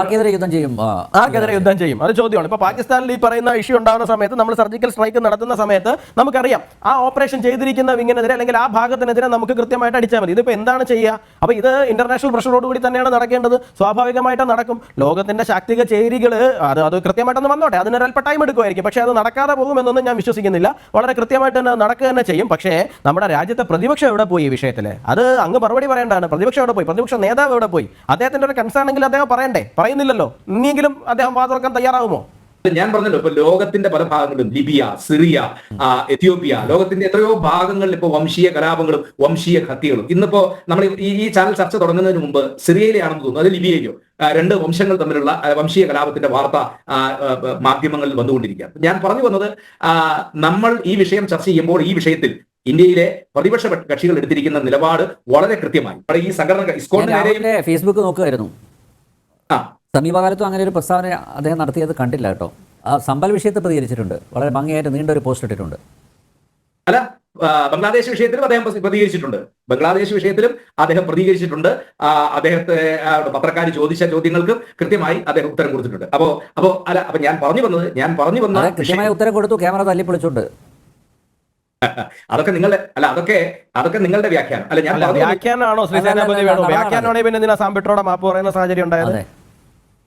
ആർക്കെതിരെ യുദ്ധം ചെയ്യും? ആർക്കെതിരെ യുദ്ധം ചെയ്യും? അത് ചോദ്യമാണ്. ഇപ്പൊ പാകിസ്ഥാനിൽ ഈ പറയുന്ന ഇഷ്യൂ ഉണ്ടാകുന്ന സമയത്ത് നമ്മൾ സർജിക്കൽ സ്ട്രൈക്ക് നടത്തുന്ന സമയത്ത് നമുക്കറിയാം ആ ഓപ്പറേഷൻ ചെയ്തിരിക്കുന്ന വിങ്ങിനെതിരെ അല്ലെങ്കിൽ ആ ഭാഗത്തിനെതിരെ നമുക്ക് കൃത്യമായിട്ട് അടിച്ചാൽ മതി. ഇതിപ്പോ എന്താണ് ചെയ്യുക? അപ്പൊ ഇത് ഇന്റർനാഷണൽ പ്രഷറോടുകൂടി തന്നെയാണ് നടക്കേണ്ടത്. സ്വാഭാവികമായിട്ട് നടക്കും. ലോകത്തിന്റെ ശാക്തിക ചേരികൾ അത് അത് കൃത്യമായിട്ടൊന്ന് വന്നോട്ടെ. അതിന് അല്പ ടൈം എടുക്കുമായിരിക്കും. പക്ഷേ അത് നടക്കാതെ പോകുമെന്നൊന്നും ഞാൻ വിശ്വസിക്കുന്നില്ല. വളരെ കൃത്യമായിട്ട് തന്നെ നടക്കുക തന്നെ ചെയ്യും. പക്ഷേ നമ്മുടെ രാജ്യത്തെ പ്രതിപക്ഷം എവിടെ പോയി ഈ വിഷയത്തിൽ അത് അങ്ങ് മറുപടി പറയേണ്ടതാണ്. പ്രതിപക്ഷം എവിടെ പോയി? പ്രതിപക്ഷ നേതാവ് എവിടെ പോയി? അദ്ദേഹത്തിന്റെ ഒരു കൺസേൺ എങ്കിൽ അദ്ദേഹം പറയണ്ടേ? പറയുന്നില്ലല്ലോ. ഇനിയെങ്കിലും അദ്ദേഹം വാതുറക്കാൻ തയ്യാറാകുമോ ഞാൻ പറഞ്ഞല്ലോ ഇപ്പൊ ലോകത്തിന്റെ പല ഭാഗങ്ങളിലും ലിബിയ സിറിയ എത്യോപ്യ ലോകത്തിന്റെ എത്രയോ ഭാഗങ്ങളിൽ ഇപ്പൊ വംശീയ കലാപങ്ങളും വംശീയ ഹത്യകളും ഇന്നിപ്പോ നമ്മൾ ഈ ഈ ചാനൽ ചർച്ച തുടങ്ങുന്നതിന് മുമ്പ് സിറിയയിലാണെന്ന് തോന്നുന്നു. അത് ലിബിയയിലോ രണ്ട് വംശങ്ങൾ തമ്മിലുള്ള വംശീയ കലാപത്തിന്റെ വാർത്ത മാധ്യമങ്ങളിൽ വന്നുകൊണ്ടിരിക്കുക ഞാൻ പറഞ്ഞു വന്നത് നമ്മൾ ഈ വിഷയം ചർച്ച ചെയ്യുമ്പോൾ ഈ വിഷയത്തിൽ ഇന്ത്യയിലെ പ്രതിപക്ഷ കക്ഷികൾ എടുത്തിരിക്കുന്ന നിലപാട് വളരെ കൃത്യമായി. അവിടെ ഈ സംഘടന നേരെയും ഫേസ്ബുക്ക് നോക്കുമായിരുന്നു ആ. സമീപകാലത്തും അങ്ങനെ ഒരു പ്രസ്താവന അദ്ദേഹം നടത്തിയത് കണ്ടില്ല കേട്ടോ. ആ സമ്പൽ വിഷയത്തെ പ്രതികരിച്ചിട്ടുണ്ട്. വളരെ ഭംഗിയായിട്ട് നീണ്ട ഒരു പോസ്റ്റ് ഇട്ടിട്ടുണ്ട്. അല്ല ബംഗ്ലാദേശ് വിഷയത്തിലും അദ്ദേഹം പ്രതി- പ്രതികരിച്ചിട്ടുണ്ട്. ബംഗ്ലാദേശ് വിഷയത്തിലും അദ്ദേഹം പ്രതികരിച്ചിട്ടുണ്ട്. അദ്ദേഹത്തെ പത്രക്കാർ ചോദിച്ച ചോദ്യങ്ങൾക്ക് കൃത്യമായി അദ്ദേഹം ഉത്തരം കൊടുത്തിട്ടുണ്ട്. അപ്പോ അപ്പോ അല്ല അപ്പൊ ഞാൻ പറഞ്ഞു വന്നത് ഞാൻ പറഞ്ഞു വന്നത് കൃത്യമായ ഉത്തരം കൊടുത്തു ക്യാമറ തല്ലിപ്പൊളിച്ചുണ്ട്. (laughs) അതൊക്കെ നിങ്ങളുടെ അല്ല അതൊക്കെ അതൊക്കെ നിങ്ങളുടെ വ്യാഖ്യാനം. അല്ല ഞാൻ അല്ല പറഞ്ഞു വ്യാഖ്യാനാണോ ശ്രീ അല്ല, അല്ല, സേനാപതി വേണോ അതാണ് പിന്നെ എന്തിനാ സാമ്പിട്ടോടെ മാപ്പ് പറയുന്ന സാഹചര്യം ഉണ്ടായത്?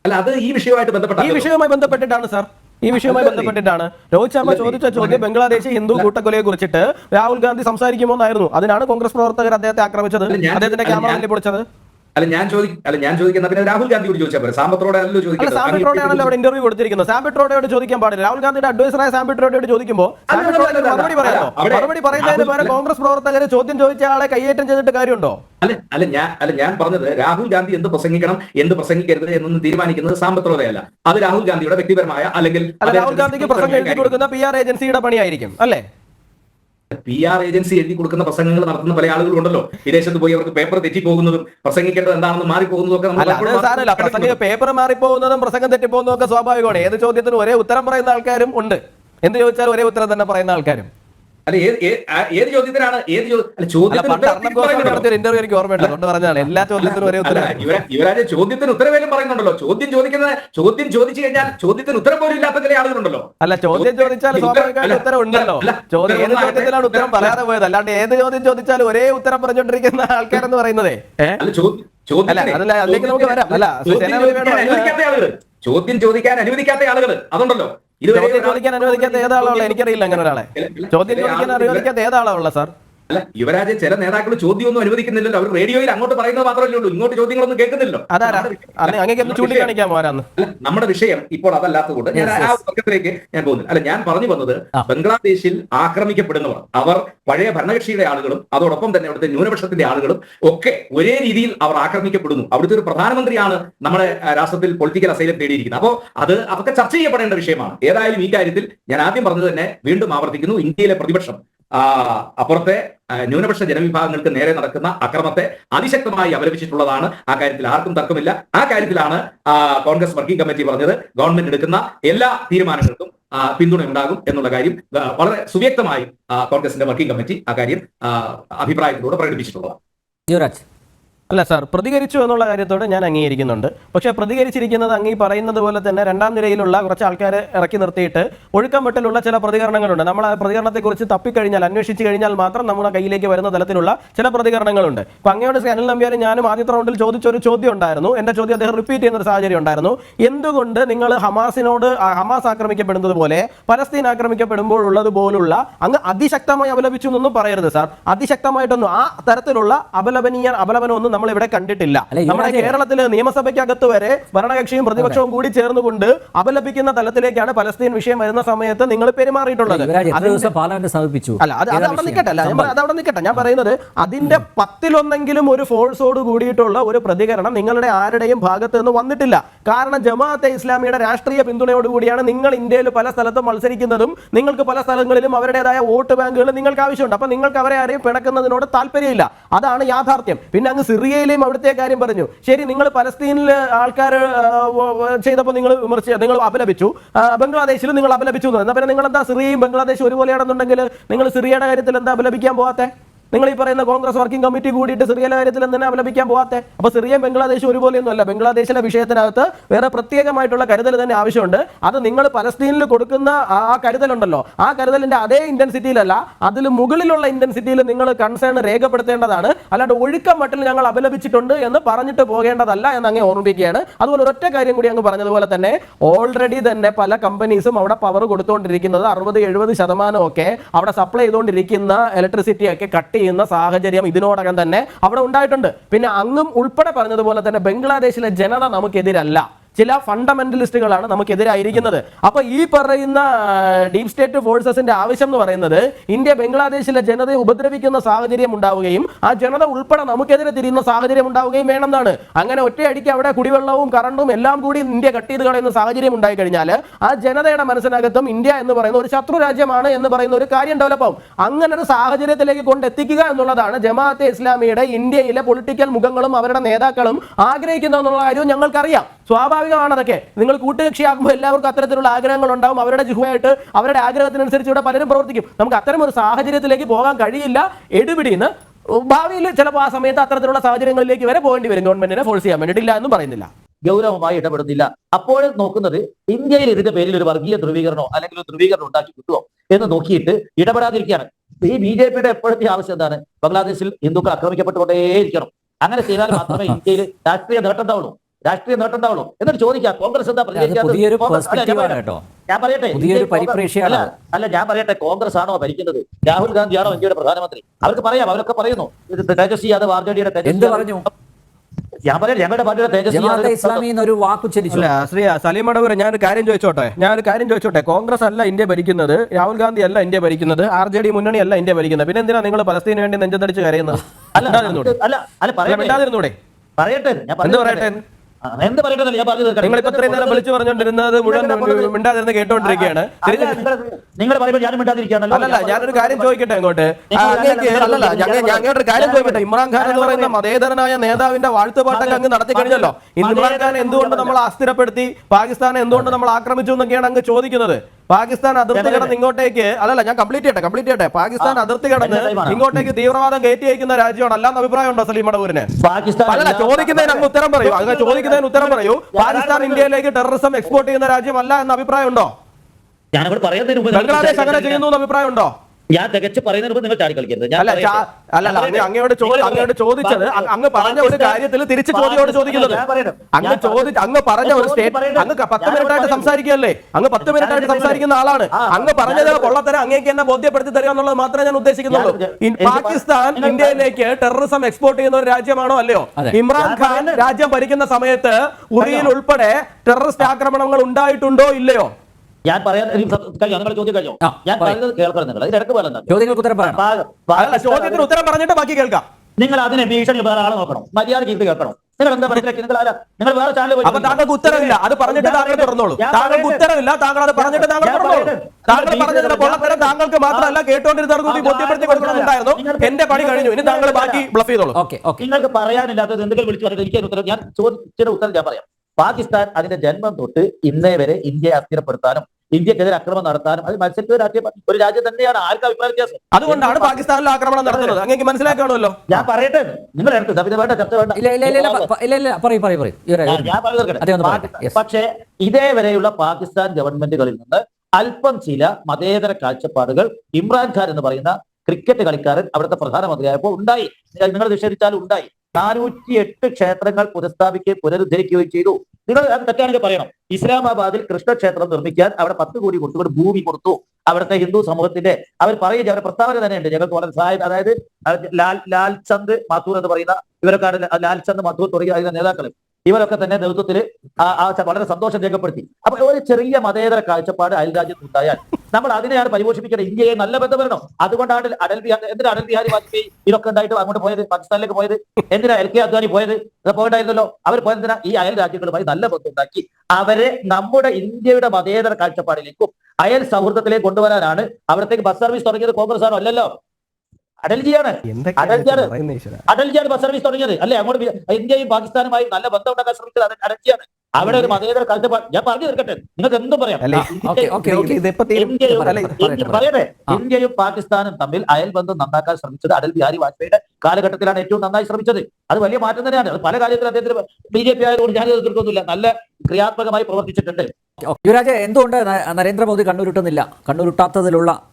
അല്ല അത് ഈ വിഷയവുമായിട്ട് ബന്ധപ്പെട്ട ഈ വിഷയവുമായി ബന്ധപ്പെട്ടിട്ടാണ് സാർ. ഈ വിഷയവുമായി ബന്ധപ്പെട്ടിട്ടാണ് രോഹിത് ശർമ്മ ചോദിച്ച ചോദ്യം ബംഗ്ലാദേശ് ഹിന്ദു കൂട്ടക്കൊലയെ കുറിച്ചിട്ട് രാഹുൽ ഗാന്ധി സംസാരിക്കുമോ എന്നായിരുന്നു. അതിനാണ് കോൺഗ്രസ് പ്രവർത്തകർ അദ്ദേഹത്തെ ആക്രമിച്ചത്. അദ്ദേഹത്തിന്റെ ക്യാമറ പൊളിച്ചത്. അല്ല ഞാൻ ചോദി അല്ല ഞാൻ ചോദിക്കുന്ന പിന്നെ രാഹുൽ ഗാന്ധിയോട് ചോദിച്ചാൽ പോലെ സാമ്പത്രോടെയല്ലോ ചോദിക്കുന്നത് സാമ്പത്രോടെയാണല്ലോ അവിടെ ഇന്റർവ്യൂ കൊടുത്തിരിക്കുന്നത്. സാംബിട്ട് ചോദിക്കാൻ പാടില്ല. രാഹുൽ ഗാന്ധിയുടെ അഡ്വൈസറായ സാംബിട്ട് ചോദിക്കുമ്പോൾ മറുപടി പറയാമോ? മറുപടി പറയുന്നതിന് പകരം കോൺഗ്രസ് പ്രവർത്തകർ ചോദ്യം ചോദിച്ച ആളെ കയ്യേറ്റം ചെയ്തിട്ട് കാര്യമുണ്ടോ? അല്ല അല്ല ഞാൻ അല്ല ഞാൻ പറഞ്ഞത് രാഹുൽ ഗാന്ധി എന്ത് പ്രസംഗിക്കണം എന്ത് പ്രസംഗിക്കരുത് എന്നൊന്നും തീരുമാനിക്കുന്നത് സാമ്പത്രോടെയല്ല അത് രാഹുൽ ഗാന്ധിയുടെ വ്യക്തിപരമായ അല്ലെങ്കിൽ രാഹുൽ ഗാന്ധിക്ക് പ്രസംഗം എഴുതി കൊടുക്കുന്ന പി ആർ ഏജൻസിയുടെ പണിയായിരിക്കും അല്ലേ? പി ആർ ഏജൻസി എഴുതി കൊടുക്കുന്ന പ്രസംഗങ്ങൾ നടത്തുന്ന പല ആളുകളും ഉണ്ടല്ലോ. വിദേശത്ത് പോയി അവർക്ക് പേപ്പർ തെറ്റിപ്പോകുന്നതും പ്രസംഗിക്കേണ്ടത് എന്താണെന്ന് മാറിപ്പോകുന്നതും ഒക്കെ നമ്മൾ അല്ല അത് പലപ്പോഴും സാരമില്ല. പ്രസംഗം പേപ്പർ മാറിപ്പോകുന്നതും പ്രസംഗം തെറ്റിപ്പോകുന്നതും ഒക്കെ സ്വാഭാവികമാണ്. ഏത് ചോദ്യത്തിന് ഒരേ ഉത്തരം പറയുന്ന ആൾക്കാരും ഉണ്ട്. എന്ത് ചോദിച്ചാൽ ഒരേ ഉത്തരം തന്നെ പറയുന്ന ആൾക്കാരും. അല്ല ഏത് ഏത്- ചോദ്യത്തിനാണ്? ഇന്റർവ്യൂ എനിക്ക് ഓർമ്മയുണ്ട്. അതുകൊണ്ട് പറഞ്ഞാണ് എല്ലാ ചോദ്യത്തിനും ഒരേ ഉത്തരം. ചോദ്യത്തിന് ഉത്തരവേലും പറയുന്നുണ്ടല്ലോ. ചോദ്യം ചോദ്യം ചോദിച്ചു കഴിഞ്ഞാൽ ചോദ്യത്തിന് ഉത്തരം പോലും ഇല്ലാത്ത ചില ആളുകളുണ്ടല്ലോ. അല്ല ചോദ്യം ചോദിച്ചാൽ ഉത്തരം- സ്വാഭാവികമായിട്ട് ഉത്തരം ഉണ്ടല്ലോ ചോദ്യം ഏത് ഉത്തരം ചോദ്യത്തിലാണ് ഉത്തരം ഉത്തരം- പറയാതെ പോയത്? അല്ലാണ്ട് ഏത് ചോദ്യം ചോദിച്ചാലും ഒരേ ഉത്തരം പറഞ്ഞുകൊണ്ടിരിക്കുന്ന ആൾക്കാരെന്ന് പറയുന്നതേ. അല്ല, അതല്ല, അതിലേക്ക് നമുക്ക് വരാം. അല്ല, ചോദ്യം ചോദിക്കാൻ അനുവദിക്കാത്ത ആളുകൾ അതുണ്ടല്ലോ ഇത് ചോദ്യം ചോദിക്കാൻ അനുവദിക്കാത്ത ഏതാളുള്ള എനിക്കറിയില്ല അങ്ങനെ ഒരാളെ. ചോദ്യം ചോദിക്കാൻ അനുവദിക്കാത്ത ഏതാളാ ഉള്ള സാർ അല്ല യുവരാജ് ചില നേതാക്കൾ ചോദ്യമൊന്നും അനുവദിക്കുന്നില്ലല്ലോ. അവർ റേഡിയോയിൽ അങ്ങോട്ട് പറയുന്നത് മാത്രമല്ലേ ഉള്ളൂ. ഇങ്ങോട്ട് ചോദ്യങ്ങളൊന്നും കേൾക്കുന്നില്ലല്ലോ. അല്ല, നമ്മുടെ വിഷയം ഇപ്പോൾ അതല്ലാത്തതുകൊണ്ട് ഞാൻ ആ പക്കത്തിലേക്ക് ഞാൻ പോകുന്നില്ല. അല്ല ഞാൻ പറഞ്ഞു വന്നത് ബംഗ്ലാദേശിൽ ആക്രമിക്കപ്പെടുന്നവർ അവർ പഴയ ഭരണകക്ഷിയുടെ ആളുകളും അതോടൊപ്പം തന്നെ അവിടുത്തെ ന്യൂനപക്ഷത്തിന്റെ ആളുകളും ഒക്കെ ഒരേ രീതിയിൽ അവർ ആക്രമിക്കപ്പെടുന്നു. അവിടുത്തെ ഒരു പ്രധാനമന്ത്രിയാണ് നമ്മുടെ രാഷ്ട്രത്തിൽ പൊളിറ്റിക്കൽ അസൈലം തേടിയിരിക്കുന്നത്. അപ്പോൾ അത് അതൊക്കെ ചർച്ച ചെയ്യപ്പെടേണ്ട വിഷയമാണ്. ഏതായാലും ഈ കാര്യത്തിൽ ഞാൻ ആദ്യം പറഞ്ഞത് തന്നെ വീണ്ടും ആവർത്തിക്കുന്നു. ഇന്ത്യയിലെ പ്രതിപക്ഷം അപ്പുറത്തെ ന്യൂനപക്ഷ ജനവിഭാഗങ്ങൾക്ക് നേരെ നടക്കുന്ന അക്രമത്തെ അതിശക്തമായി അപലപിച്ചിട്ടുള്ളതാണ്. ആ കാര്യത്തിൽ ആർക്കും തർക്കമില്ല. ആ കാര്യത്തിലാണ് കോൺഗ്രസ് വർക്കിംഗ് കമ്മിറ്റി പറഞ്ഞത്. ഗവൺമെന്റ് എടുക്കുന്ന എല്ലാ തീരുമാനങ്ങൾക്കും പിന്തുണ ഉണ്ടാകും എന്നുള്ള കാര്യം വളരെ സുവ്യക്തമായി കോൺഗ്രസിന്റെ വർക്കിംഗ് കമ്മിറ്റി ആ കാര്യം അഭിപ്രായത്തിലൂടെ പ്രകടിപ്പിച്ചിട്ടുള്ളതാണ്. അല്ല സാർ പ്രതികരിച്ചു എന്നുള്ള കാര്യത്തോട് ഞാൻ അംഗീകരിക്കുന്നുണ്ട്. പക്ഷേ പ്രതികരിച്ചിരിക്കുന്നത് അങ്ങീ പറയുന്നത് പോലെ തന്നെ രണ്ടാം നിരയിലുള്ള കുറച്ച് ആൾക്കാരെ ഇറക്കി നിർത്തിയിട്ട് ഒഴുക്കം വെട്ടലുള്ള ചില പ്രതികരണങ്ങളുണ്ട്. നമ്മൾ ആ പ്രതികരണത്തെക്കുറിച്ച് തപ്പിക്കഴിഞ്ഞാൽ അന്വേഷിച്ച് കഴിഞ്ഞാൽ മാത്രം നമ്മുടെ കയ്യിലേക്ക് വരുന്ന തലത്തിലുള്ള ചില പ്രതികരണങ്ങളുണ്ട്. ഇപ്പം അങ്ങയോട് അനിൽ നമ്പ്യാർ ഞാനും ആദ്യത്തെ റൗണ്ടിൽ ചോദിച്ചൊരു ചോദ്യം ഉണ്ടായിരുന്നു. എന്റെ ചോദ്യം അദ്ദേഹം റിപ്പീറ്റ് ചെയ്യുന്ന ഒരു സാഹചര്യം ഉണ്ടായിരുന്നു. എന്തുകൊണ്ട് നിങ്ങൾ ഹമാസിനോട് ഹമാസ് ആക്രമിക്കപ്പെടുന്നത് പോലെ പലസ്തീൻ ആക്രമിക്കപ്പെടുമ്പോൾ ഉള്ളതുപോലുള്ള അങ്ങ് അതിശക്തമായി അപലപിച്ചു എന്നൊന്നും പറയരുത് സാർ. അതിശക്തമായിട്ടൊന്നും ആ തരത്തിലുള്ള അപലപനീയ അപലപനമൊന്നും നമ്മൾ ഇവിടെ കണ്ടിട്ടില്ല നമ്മുടെ കേരളത്തിലെ നിയമസഭയ്ക്കകത്ത് വരെ ഭരണകക്ഷിയും പ്രതിപക്ഷവും കൂടി ചേർന്നുകൊണ്ട് അപലപിക്കുന്ന തലത്തിലേക്കാണ് പലസ്തീൻ വിഷയം വരുന്ന സമയത്ത് നിങ്ങൾ പെരുമാറിയിട്ടുള്ളത്. അല്ല അത് അത് ഏതാ അവിടെ നിൽക്കട്ടെ അല്ല ഞാൻ അത് അവിടെ നിൽക്കട്ടെ ഞാൻ പറയുന്നത് അതിന്റെ പത്തിലൊന്നെങ്കിലും ഒരു ഫോഴ്സോട് കൂടിയിട്ടുള്ള ഒരു പ്രതികരണം നിങ്ങളുടെ ആരുടെയും ഭാഗത്ത് നിന്ന് വന്നിട്ടില്ല. കാരണം ജമാഅത്തെ ഇസ്ലാമിയുടെ രാഷ്ട്രീയ പിന്തുണയോടുകൂടിയാണ് നിങ്ങൾ ഇന്ത്യയിൽ പല സ്ഥലത്തും മത്സരിക്കുന്നതും നിങ്ങൾക്ക് പല സ്ഥലങ്ങളിലും അവരുടേതായ വോട്ട് ബാങ്കുകൾ നിങ്ങൾക്ക് ആവശ്യമുണ്ട്. അപ്പൊ നിങ്ങൾക്ക് അവരെ ആരെയും പിണക്കുന്നതിനോട് താല്പര്യമില്ല. അതാണ് യാഥാർത്ഥ്യം. പിന്നെ അങ്ങ് സിറിയയിലെയും അവിടുത്തെ കാര്യം പറഞ്ഞു. ശരി നിങ്ങൾ പലസ്തീനിൽ ആൾക്കാർ ചെയ്തപ്പോൾ നിങ്ങൾ വിമർശിച്ച നിങ്ങൾ അപലപിച്ചു. ബംഗ്ലാദേശിൽ നിങ്ങൾ അപലപിച്ചു എന്ന് പറഞ്ഞാൽ പിന്നെ നിങ്ങൾ എന്താ സിറിയയും ബംഗ്ലാദേശും ഒരുപോലെയാണെന്നുണ്ടെങ്കിൽ നിങ്ങൾ സിറിയയുടെ കാര്യത്തിൽ എന്താ അപലപിക്കാൻ പോകാത്തെ നിങ്ങൾ ഈ പറയുന്ന കോൺഗ്രസ് വർക്കിംഗ് കമ്മിറ്റി കൂടിയിട്ട് സിറിയയിലെ കാര്യത്തിൽ എന്തിനാ അപലപിക്കാൻ പോകാത്തെ അപ്പൊ സിറിയയും ബംഗ്ലാദേശും ഒരുപോലെയൊന്നും അല്ല ബംഗ്ലാദേശിലെ വിഷയത്തിനകത്ത് വേറെ പ്രത്യേകമായിട്ടുള്ള കരുതൽ തന്നെ ആവശ്യമുണ്ട്. അത് നിങ്ങൾ പലസ്തീനിൽ കൊടുക്കുന്ന ആ കരുതലുണ്ടല്ലോ. ആ കരുതലിന്റെ അതേ ഇന്റൻസിറ്റിയിലല്ല അതിൽ മുകളിലുള്ള ഇന്റൻസിറ്റിയിൽ നിങ്ങൾ കൺസേൺ രേഖപ്പെടുത്തേണ്ടതാണ്. അല്ലാണ്ട് ഒഴുക്കം മട്ടിൽ ഞങ്ങൾ അപലപിച്ചിട്ടുണ്ട് എന്ന് പറഞ്ഞിട്ട് പോകേണ്ടതല്ല എന്ന് അങ്ങ് ഓർമ്മിപ്പിക്കുകയാണ്. അതുപോലെ ഒരൊറ്റ കാര്യം കൂടി അങ്ങ് പറഞ്ഞതുപോലെ തന്നെ ഓൾറെഡി തന്നെ പല കമ്പനീസും അവിടെ പവർ കൊടുത്തുകൊണ്ടിരിക്കുന്നത് അറുപത് എഴുപത് ശതമാനം ഒക്കെ അവിടെ സപ്ലൈ ചെയ്തുകൊണ്ടിരിക്കുന്ന ഇലക്ട്രിസിറ്റി ഒക്കെ കട്ട് ചെയ്യുന്ന സാഹചര്യം ഇതിനോടകം തന്നെ അവിടെ ഉണ്ടായിട്ടുണ്ട്. പിന്നെ അങ്ങും ഉൾപ്പെടെ പറഞ്ഞതുപോലെ തന്നെ ബംഗ്ലാദേശിലെ ജനത നമുക്കെതിരല്ല. ചില ഫണ്ടമെന്റലിസ്റ്റുകളാണ് നമുക്കെതിരായിരിക്കുന്നത്. അപ്പൊ ഈ പറയുന്ന ഡീപ് സ്റ്റേറ്റ് ഫോഴ്സസിന്റെ ആവശ്യം എന്ന് പറയുന്നത് ഇന്ത്യ ബംഗ്ലാദേശിലെ ജനതയെ ഉപദ്രവിക്കുന്ന സാഹചര്യം ഉണ്ടാവുകയും ആ ജനത ഉൾപ്പെടെ നമുക്കെതിരെ തിരിയുന്ന സാഹചര്യം ഉണ്ടാവുകയും വേണമെന്നാണ്. അങ്ങനെ ഒറ്റയടിക്ക് അവിടെ കുടിവെള്ളവും കറണ്ടും എല്ലാം കൂടി ഇന്ത്യ കട്ട് ചെയ്ത് കളയുന്ന സാഹചര്യം ഉണ്ടായി കഴിഞ്ഞാൽ ആ ജനതയുടെ മനസ്സിനകത്തും ഇന്ത്യ എന്ന് പറയുന്ന ഒരു ശത്രു രാജ്യമാണ് എന്ന് പറയുന്ന ഒരു കാര്യം ഡെവലപ്പ് ആവും. അങ്ങനെ ഒരു സാഹചര്യത്തിലേക്ക് കൊണ്ടെത്തിക്കുക എന്നുള്ളതാണ് ജമാഅത്തെ ഇസ്ലാമിയുടെ ഇന്ത്യയിലെ പൊളിറ്റിക്കൽ മുഖങ്ങളും അവരുടെ നേതാക്കളും ആഗ്രഹിക്കുന്ന കാര്യവും ഞങ്ങൾക്കറിയാം. സ്വാഭാവികമാണ് അതൊക്കെ. നിങ്ങൾ കൂട്ടുകക്ഷിയാകുമ്പോൾ എല്ലാവർക്കും അത്തരത്തിലുള്ള ആഗ്രഹങ്ങൾ ഉണ്ടാവും. അവരുടെ ജിഹുവായിട്ട് അവരുടെ ആഗ്രഹത്തിനനുസരിച്ച് ഇവിടെ പലരും പ്രവർത്തിക്കും. നമുക്ക് അത്തരം ഒരു സാഹചര്യത്തിലേക്ക് പോകാൻ കഴിയില്ല. എടുപിടിയെന്ന് ഭാവിയിൽ ചിലപ്പോൾ ആ സമയത്ത് അത്തരത്തിലുള്ള സാഹചര്യങ്ങളിലേക്ക് വരെ പോകേണ്ടി വരും. ഗവൺമെന്റിനെ ഫോഴ്സ് ചെയ്യാൻ വേണ്ടിയിട്ടില്ല എന്നും പറയുന്നില്ല. ഗൗരവമായി ഇടപെടുന്നില്ല. അപ്പോഴും നോക്കുന്നത് ഇന്ത്യയിൽ ഇതിന്റെ പേരിൽ ഒരു വർഗീയ ധ്രുവീകരണോ അല്ലെങ്കിൽ ഒരു ധ്രുവീകരണം ഉണ്ടാക്കി കിട്ടുമോ എന്ന് നോക്കിയിട്ട് ഇടപെടാതിരിക്കുകയാണ്. ഈ ബി ജെ പിയുടെ എപ്പോഴത്തെ ആവശ്യം എന്താണ്? ബംഗ്ലാദേശിൽ ഹിന്ദുക്കൾ ആക്രമിക്കപ്പെട്ടുകൊണ്ടേയിരിക്കണം. അങ്ങനെ ചെയ്താൽ മാത്രമേ ഇന്ത്യയിൽ രാഷ്ട്രീയ നേട്ടം ഉണ്ടാവുള്ളൂ. രാഷ്ട്രീയ നേട്ടം ഉണ്ടാവുള്ളൂ എന്നിട്ട് ചോദിക്കാം. കോൺഗ്രസ് എന്താ ഞാൻ പറയട്ടെ. ഞാൻ അല്ല, അല്ല ഞാൻ പറയട്ടെ കോൺഗ്രസ് ആണോ ഭരിക്കുന്നത്? രാഹുൽ ഗാന്ധിയാണോ ഇന്ത്യയുടെ പ്രധാനമന്ത്രി? അവർക്ക് പറയാം അവരൊക്കെ പറയുന്നു. തേജസ്വി യാദവ് ആർ ജെ ഡിയുടെ എന്ത് പറഞ്ഞു? ഞാൻ പറയാം ഞങ്ങളുടെ പാർട്ടിയുടെ തേജസ്വി സലീം അടവൂർ ഞാനൊരു കാര്യം ചോദിച്ചോട്ടെ? ഞാൻ ഒരു കാര്യം ചോദിച്ചോട്ടെ? കോൺഗ്രസ് അല്ല ഇന്ത്യ ഭരിക്കുന്നത് രാഹുൽ ഗാന്ധി അല്ല ഇന്ത്യ ഭരിക്കുന്നത് ആർ ജെ ഡി മുന്നണി അല്ല ഇന്ത്യ ഭരിക്കുന്നത്. പിന്നെ എന്തിനാ നിങ്ങൾ പലസ്തീന് വേണ്ടി നെഞ്ചന്തടിച്ച് കരയുന്നത്? അല്ല അല്ല പറയട്ടെ. പറയട്ടെ ഞാൻ പറയട്ടെ? എന്ത് പറയട്ടെ ഞാൻ പറഞ്ഞു നിങ്ങൾ ഇപ്പൊ ഇത്രയും നേരം വിളിച്ചു പറഞ്ഞുകൊണ്ടിരുന്നത് മുഴുവൻ മിണ്ടാതിരുന്ന് കേട്ടോണ്ടിരിക്കുകയാണ്. നിങ്ങൾ പറയുമ്പോൾ ഞാൻ മിണ്ടാതിരിക്കുകയാണല്ലോ. അല്ലല്ല ഞാനൊരു കാര്യം ചോദിക്കട്ടെ അങ്ങോട്ട്? അല്ലല്ല ഞങ്ങളൊരു കാര്യം ചോദിക്കട്ടെ? ഇമ്രാൻഖാൻ എന്ന് പറയുന്ന മതേതരനായ നേതാവിന്റെ വാഴ്ത്തുപാട്ടൊക്കെ അങ്ങ് നടത്തി കഴിഞ്ഞല്ലോ ഇമ്രാൻഖാൻ എന്തുകൊണ്ട് നമ്മൾ അസ്ഥിരപ്പെടുത്തി പാകിസ്ഥാനെ എന്തുകൊണ്ട് നമ്മൾ ആക്രമിച്ചു എന്നൊക്കെയാണ് അങ്ങ് ചോദിക്കുന്നത്? പാകിസ്ഥാൻ അതിർത്തി കടന്ന് ഇങ്ങോട്ടേക്ക് അല്ലല്ല ഞാൻ കംപ്ലീറ്റ് ചെയ്യട്ടെ കംപ്ലീറ്റ് ചെയ്യട്ടെ. പാകിസ്ഥാൻ അതിർത്തി കടന്ന് ഇങ്ങോട്ടേക്ക് തീവ്രവാദം കയറ്റി അയക്കുന്ന രാജ്യമാണ്. അല്ലാന്ന് അഭിപ്രായം ഉണ്ടോ സലീം മടവൂരിന്? പാകിസ്ഥാൻ അല്ലല്ല ചോദിക്കുന്നതിന് അങ്ങ് ഉത്തരം പറയൂ. അങ്ങ് ചോദിക്കുന്നതിന് ഉത്തരം പറയൂ. പാകിസ്ഥാൻ ഇന്ത്യയിലേക്ക് ടെററിസം എക്സ്പോർട്ട് ചെയ്യുന്ന രാജ്യമല്ല എന്ന അഭിപ്രായം ഉണ്ടോ ബംഗ്ലാദേശ് അങ്ങനെ ചെയ്യുന്നു അഭിപ്രായം ഉണ്ടോ ഞാൻ തികച്ച് പറയുന്നതിന് മുമ്പ് നിങ്ങൾ ചാടി കളിക്കരുത്. ഞാൻ അങ്ങയോട് അങ്ങയോട് ചോദിച്ചത് അങ്ങ് പറഞ്ഞ ഒരു കാര്യത്തിൽ തിരിച്ച് ചോദ്യോട് ചോദിക്കുന്നത്. അങ്ങ് ചോദിച്ച അങ്ങ് പറഞ്ഞ ഒരു സ്റ്റേറ്റ് അങ്ങ് പത്ത് ഞാൻ മിനിറ്റ് ആയിട്ട് സംസാരിക്കുകയല്ലേ? അങ്ങ് പത്ത് മിനിറ്റ് ആയിട്ട് സംസാരിക്കുന്ന ആളാണ്. അങ്ങ് പറഞ്ഞത് കൊള്ളത്തരം അങ്ങേക്ക് എന്നെ ബോധ്യപ്പെടുത്തി തരിക എന്നുള്ളത് മാത്രമേ ഞാൻ ഉദ്ദേശിക്കുന്നുള്ളൂ. പാകിസ്ഥാൻ ഇന്ത്യയിലേക്ക് ടെററിസം എക്സ്പോർട്ട് ചെയ്യുന്ന ഒരു രാജ്യമാണോ അല്ലയോ? ഇമ്രാൻ ഖാൻ രാജ്യം ഭരിക്കുന്ന സമയത്ത് ഉറിയിൽ ഉൾപ്പെടെ ടെററിസ്റ്റ് ആക്രമണങ്ങൾ ഉണ്ടായിട്ടുണ്ടോ ഇല്ലയോ? ഞാൻ പറയാൻ എനിക്ക് സ- കഴിഞ്ഞോ? നിങ്ങളുടെ ചോദ്യം കഴിഞ്ഞോ? ഞാൻ പറയ്. പറയുന്നത് കേൾക്കണം നിങ്ങൾ? ചോദ്യങ്ങൾക്ക് ഉത്തരം ചോദ്യത്തിന് ഉത്തരം പറഞ്ഞിട്ട് ബാക്കി കേൾക്കാം. നിങ്ങൾ അതിനെ ഭീഷണി വേറെ ആളെ നോക്കണം. മര്യാദ ചെയ്ത് കേൾക്കണം. നിങ്ങൾ എന്താ നിങ്ങൾ നിങ്ങൾ വേറെ ചാനൽ അപ്പൊ താങ്കൾക്ക് ഉത്തരവില്ല അത് പറഞ്ഞിട്ട് താങ്കൾ തുറന്നോളൂ. താങ്കൾക്ക് ഉത്തരവില്ല താങ്കൾ അത് പറഞ്ഞിട്ട് താങ്കൾ ഞാൻ തുറന്നോളൂ. താങ്കൾ നിങ്ങൾ പറഞ്ഞതിന്റെ പൊള്ളത്തരം താങ്കൾക്ക് മാത്രമല്ല കേട്ടോണ്ടിരുന്നവർക്ക് കൂടി ആ, ബോധ്യപ്പെടുത്തി ഞാൻ കൊടുക്കണമെന്നുണ്ടായിരുന്നു നിങ്ങൾക്ക് എന്റെ പണി കഴിഞ്ഞു. ഇനി താങ്കൾ ബാക്കി ബ്ലഫ് ചെയ്തോളൂ. നിങ്ങൾക്ക് പറയാനില്ലാത്തത് എന്തെങ്കിലും വിളിച്ചു പറഞ്ഞിട്ട് എനിക്ക് ഉത്തരം ഞാൻ ചോദിച്ചിട്ട് ഉത്തരം ഞാൻ പറയാം. പാകിസ്ഥാൻ അതിന്റെ ജന്മം തൊട്ട് ഇന്നേ വരെ ഇന്ത്യയെ അസ്ഥിരപ്പെടുത്താനും ഇന്ത്യക്കെതിരെ അക്രമം നടത്താനും അത് മത്സരത്തിൽ ഒരു രാജ്യം ഒരു രാജ്യം തന്നെയാണ്. ആർക്കും അഭിപ്രായ വ്യത്യാസം? അതുകൊണ്ടാണ് പാകിസ്ഥാനിൽ ആക്രമണം നടത്തുന്നത്. അങ്ങനെ മനസ്സിലാക്കണമല്ലോ ഞാൻ പറയട്ടെ. നിങ്ങൾ എടുത്ത് ഇത് വേണ്ട ചർച്ച വേണ്ട. ഇല്ല ഇല്ല ഇല്ല ഇല്ല. ഇല്ല ഇല്ല പറയൂ പറയൂ പറയൂ. യുവരാജ് ഞാൻ- പറഞ്ഞു തീർക്കട്ടെ. അതേ ഒന്ന് പാകിസ്ഥാൻ- പക്ഷേ ഇതേവരെയുള്ള പാകിസ്ഥാൻ ഗവൺമെന്റുകളിൽ നിന്ന് അല്പം ചില മതേതര കാഴ്ചപ്പാടുകൾ ഇമ്രാൻഖാൻ എന്ന് പറയുന്ന ക്രിക്കറ്റ് കളിക്കാരൻ അവിടുത്തെ പ്രധാനമന്ത്രിയായപ്പോൾ ഉണ്ടായി. നിങ്ങൾ- നിഷേധിച്ചാലും ഉണ്ടായി. നാനൂറ്റി എട്ട് ക്ഷേത്രങ്ങൾ പുനഃസ്ഥാപിക്കുകയും പുനരുദ്ധരിക്കുകയും ചെയ്തു. നിങ്ങൾ അത് തെറ്റാണെങ്കിൽ പറയണം. ഇസ്ലാമാബാദിൽ കൃഷ്ണക്ഷേത്രം നിർമ്മിക്കാൻ അവിടെ പത്ത് കോടി കൊടുത്തുകൊണ്ട് ഭൂമി കൊടുത്തു. അവിടുത്തെ ഹിന്ദു സമൂഹത്തിന്റെ അവർ പറയുക അവരുടെ പ്രസ്താവന തന്നെയുണ്ട്. ഞങ്ങൾക്ക് വളരെ സഹായം അതായത് ലാൽ ലാൽ ചന്ദ് മാത്തൂർ എന്ന് പറയുന്ന ഇവരൊക്കെയാണ് ലാൽ ചന്ദ് മാത്തൂർ തുടങ്ങിയ അതിന്റെ നേതാക്കൾ ഇവരൊക്കെ തന്നെ നേതൃത്വത്തിൽ വളരെ സന്തോഷം രേഖപ്പെടുത്തി. അപ്പൊ ഒരു ചെറിയ മതേതര കാഴ്ചപ്പാട് അയൽ രാജ്യത്ത് ഉണ്ടായാൽ നമ്മൾ അതിനെയാണ് പരിപോഷിപ്പിക്കേണ്ടത്. ഇന്ത്യയെ നല്ല ബന്ധം വരണം. അതുകൊണ്ടാണ് അടൽ ബിഹാരി എന്തിനാ അടൽ ബിഹാരി വാജ്പേയി ഇതൊക്കെ ഉണ്ടായിട്ട് അങ്ങോട്ട് പോയത് പാകിസ്ഥാനിലേക്ക് പോയത്? എന്തിനാ എൽ കെ അദ്വാനി പോയത്? പോയിട്ടായിരുന്നല്ലോ അവർ പോയതിനാ ഈ അയൽ രാജ്യങ്ങളുമായി നല്ല ബന്ധം ഉണ്ടാക്കി അവരെ നമ്മുടെ ഇന്ത്യയുടെ മതേതര കാഴ്ചപ്പാടിലേക്കും അയൽ സൗഹൃദത്തിലേക്ക് കൊണ്ടുവരാനാണ് അവിടത്തേക്ക് ബസ് സർവീസ് തുടങ്ങിയത് കോൺഗ്രസ് ആണോ അല്ലല്ലോ. അടൽജിയാണ്. അടൽജിയാണ്. അടൽജിയാണ് ബസ് സർവീസ് തുടങ്ങിയത്. അല്ലെ? അങ്ങോട്ട് ഇന്ത്യയും പാകിസ്ഥാനുമായി നല്ല ബന്ധം ഉണ്ടാക്കാൻ ശ്രമിച്ചത് അടൽ- അടൽജിയാണ്. അവിടെ ഒരു മതേതര കാഴ്ചപ്പാട് ഞാൻ പറഞ്ഞു തീർക്കട്ടെ. നിങ്ങൾക്ക് എന്തും പറയാം. പറയട്ടെ. ഇന്ത്യയും പാകിസ്ഥാനും തമ്മിൽ അയൽ ബന്ധം നന്നാക്കാൻ ശ്രമിച്ചത് അടൽ ബിഹാരി വാജ്പേയിയുടെ കാലഘട്ടത്തിലാണ് ഏറ്റവും നന്നായി ശ്രമിച്ചത്. അത് വലിയ മാറ്റം തന്നെയാണ്. അത് പല കാര്യത്തിൽ അദ്ദേഹത്തിന് ബി ജെ പി ആയതുകൊണ്ട് ഞാൻ എതിർക്കൊന്നുമില്ല. നല്ല ക്രിയാത്മകമായി പ്രവർത്തിച്ചിട്ടുണ്ട്. യുവരാജ് എന്തുകൊണ്ട് നരേന്ദ്രമോദി കണ്ണുരുട്ടുന്നില്ല? കണ്ണുരുട്ടാത്തതിലുള്ള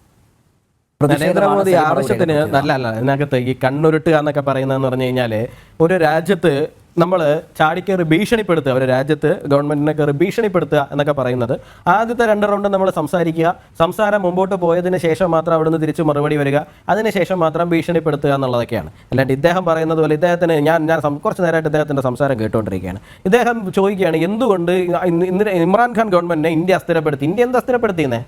നരേന്ദ്രമോദി ആവശ്യത്തിന് നല്ല അല്ല ഇതിനകത്ത് ഈ കണ്ണുരുട്ടുക എന്നൊക്കെ പറയുന്നതെന്ന് പറഞ്ഞു കഴിഞ്ഞാൽ ഒരു രാജ്യത്ത് നമ്മൾ ചാടിക്കേറി ഭീഷണിപ്പെടുത്തുക ഒരു രാജ്യത്ത് ഗവൺമെന്റിനെ കയറി ഭീഷണിപ്പെടുത്തുക എന്നൊക്കെ പറയുന്നത് ആദ്യത്തെ രണ്ട് റൗണ്ട് നമ്മൾ സംസാരിക്കുക സംസാരം മുമ്പോട്ട് പോയതിന് ശേഷം മാത്രം അവിടുന്ന് തിരിച്ച് മറുപടി വരിക അതിനുശേഷം മാത്രം ഭീഷണിപ്പെടുത്തുക എന്നുള്ളതൊക്കെയാണ്. അല്ലാണ്ട് ഇദ്ദേഹം പറയുന്നത് പോലെ ഇദ്ദേഹത്തിന് ഞാൻ ഞാൻ കുറച്ച് നേരമായിട്ട് ഇദ്ദേഹത്തിന്റെ സംസാരം കേട്ടുകൊണ്ടിരിക്കുകയാണ് ഇദ്ദേഹം ചോദിക്കുകയാണ് എന്തുകൊണ്ട് ഇന്ന് ഇമ്രാൻഖാൻ ഗവൺമെന്റിനെ ഇന്ത്യ അസ്ഥിരപ്പെടുത്തി? ഇന്ത്യ എന്ത് അസ്ഥിരപ്പെടുത്തിയെന്നേ?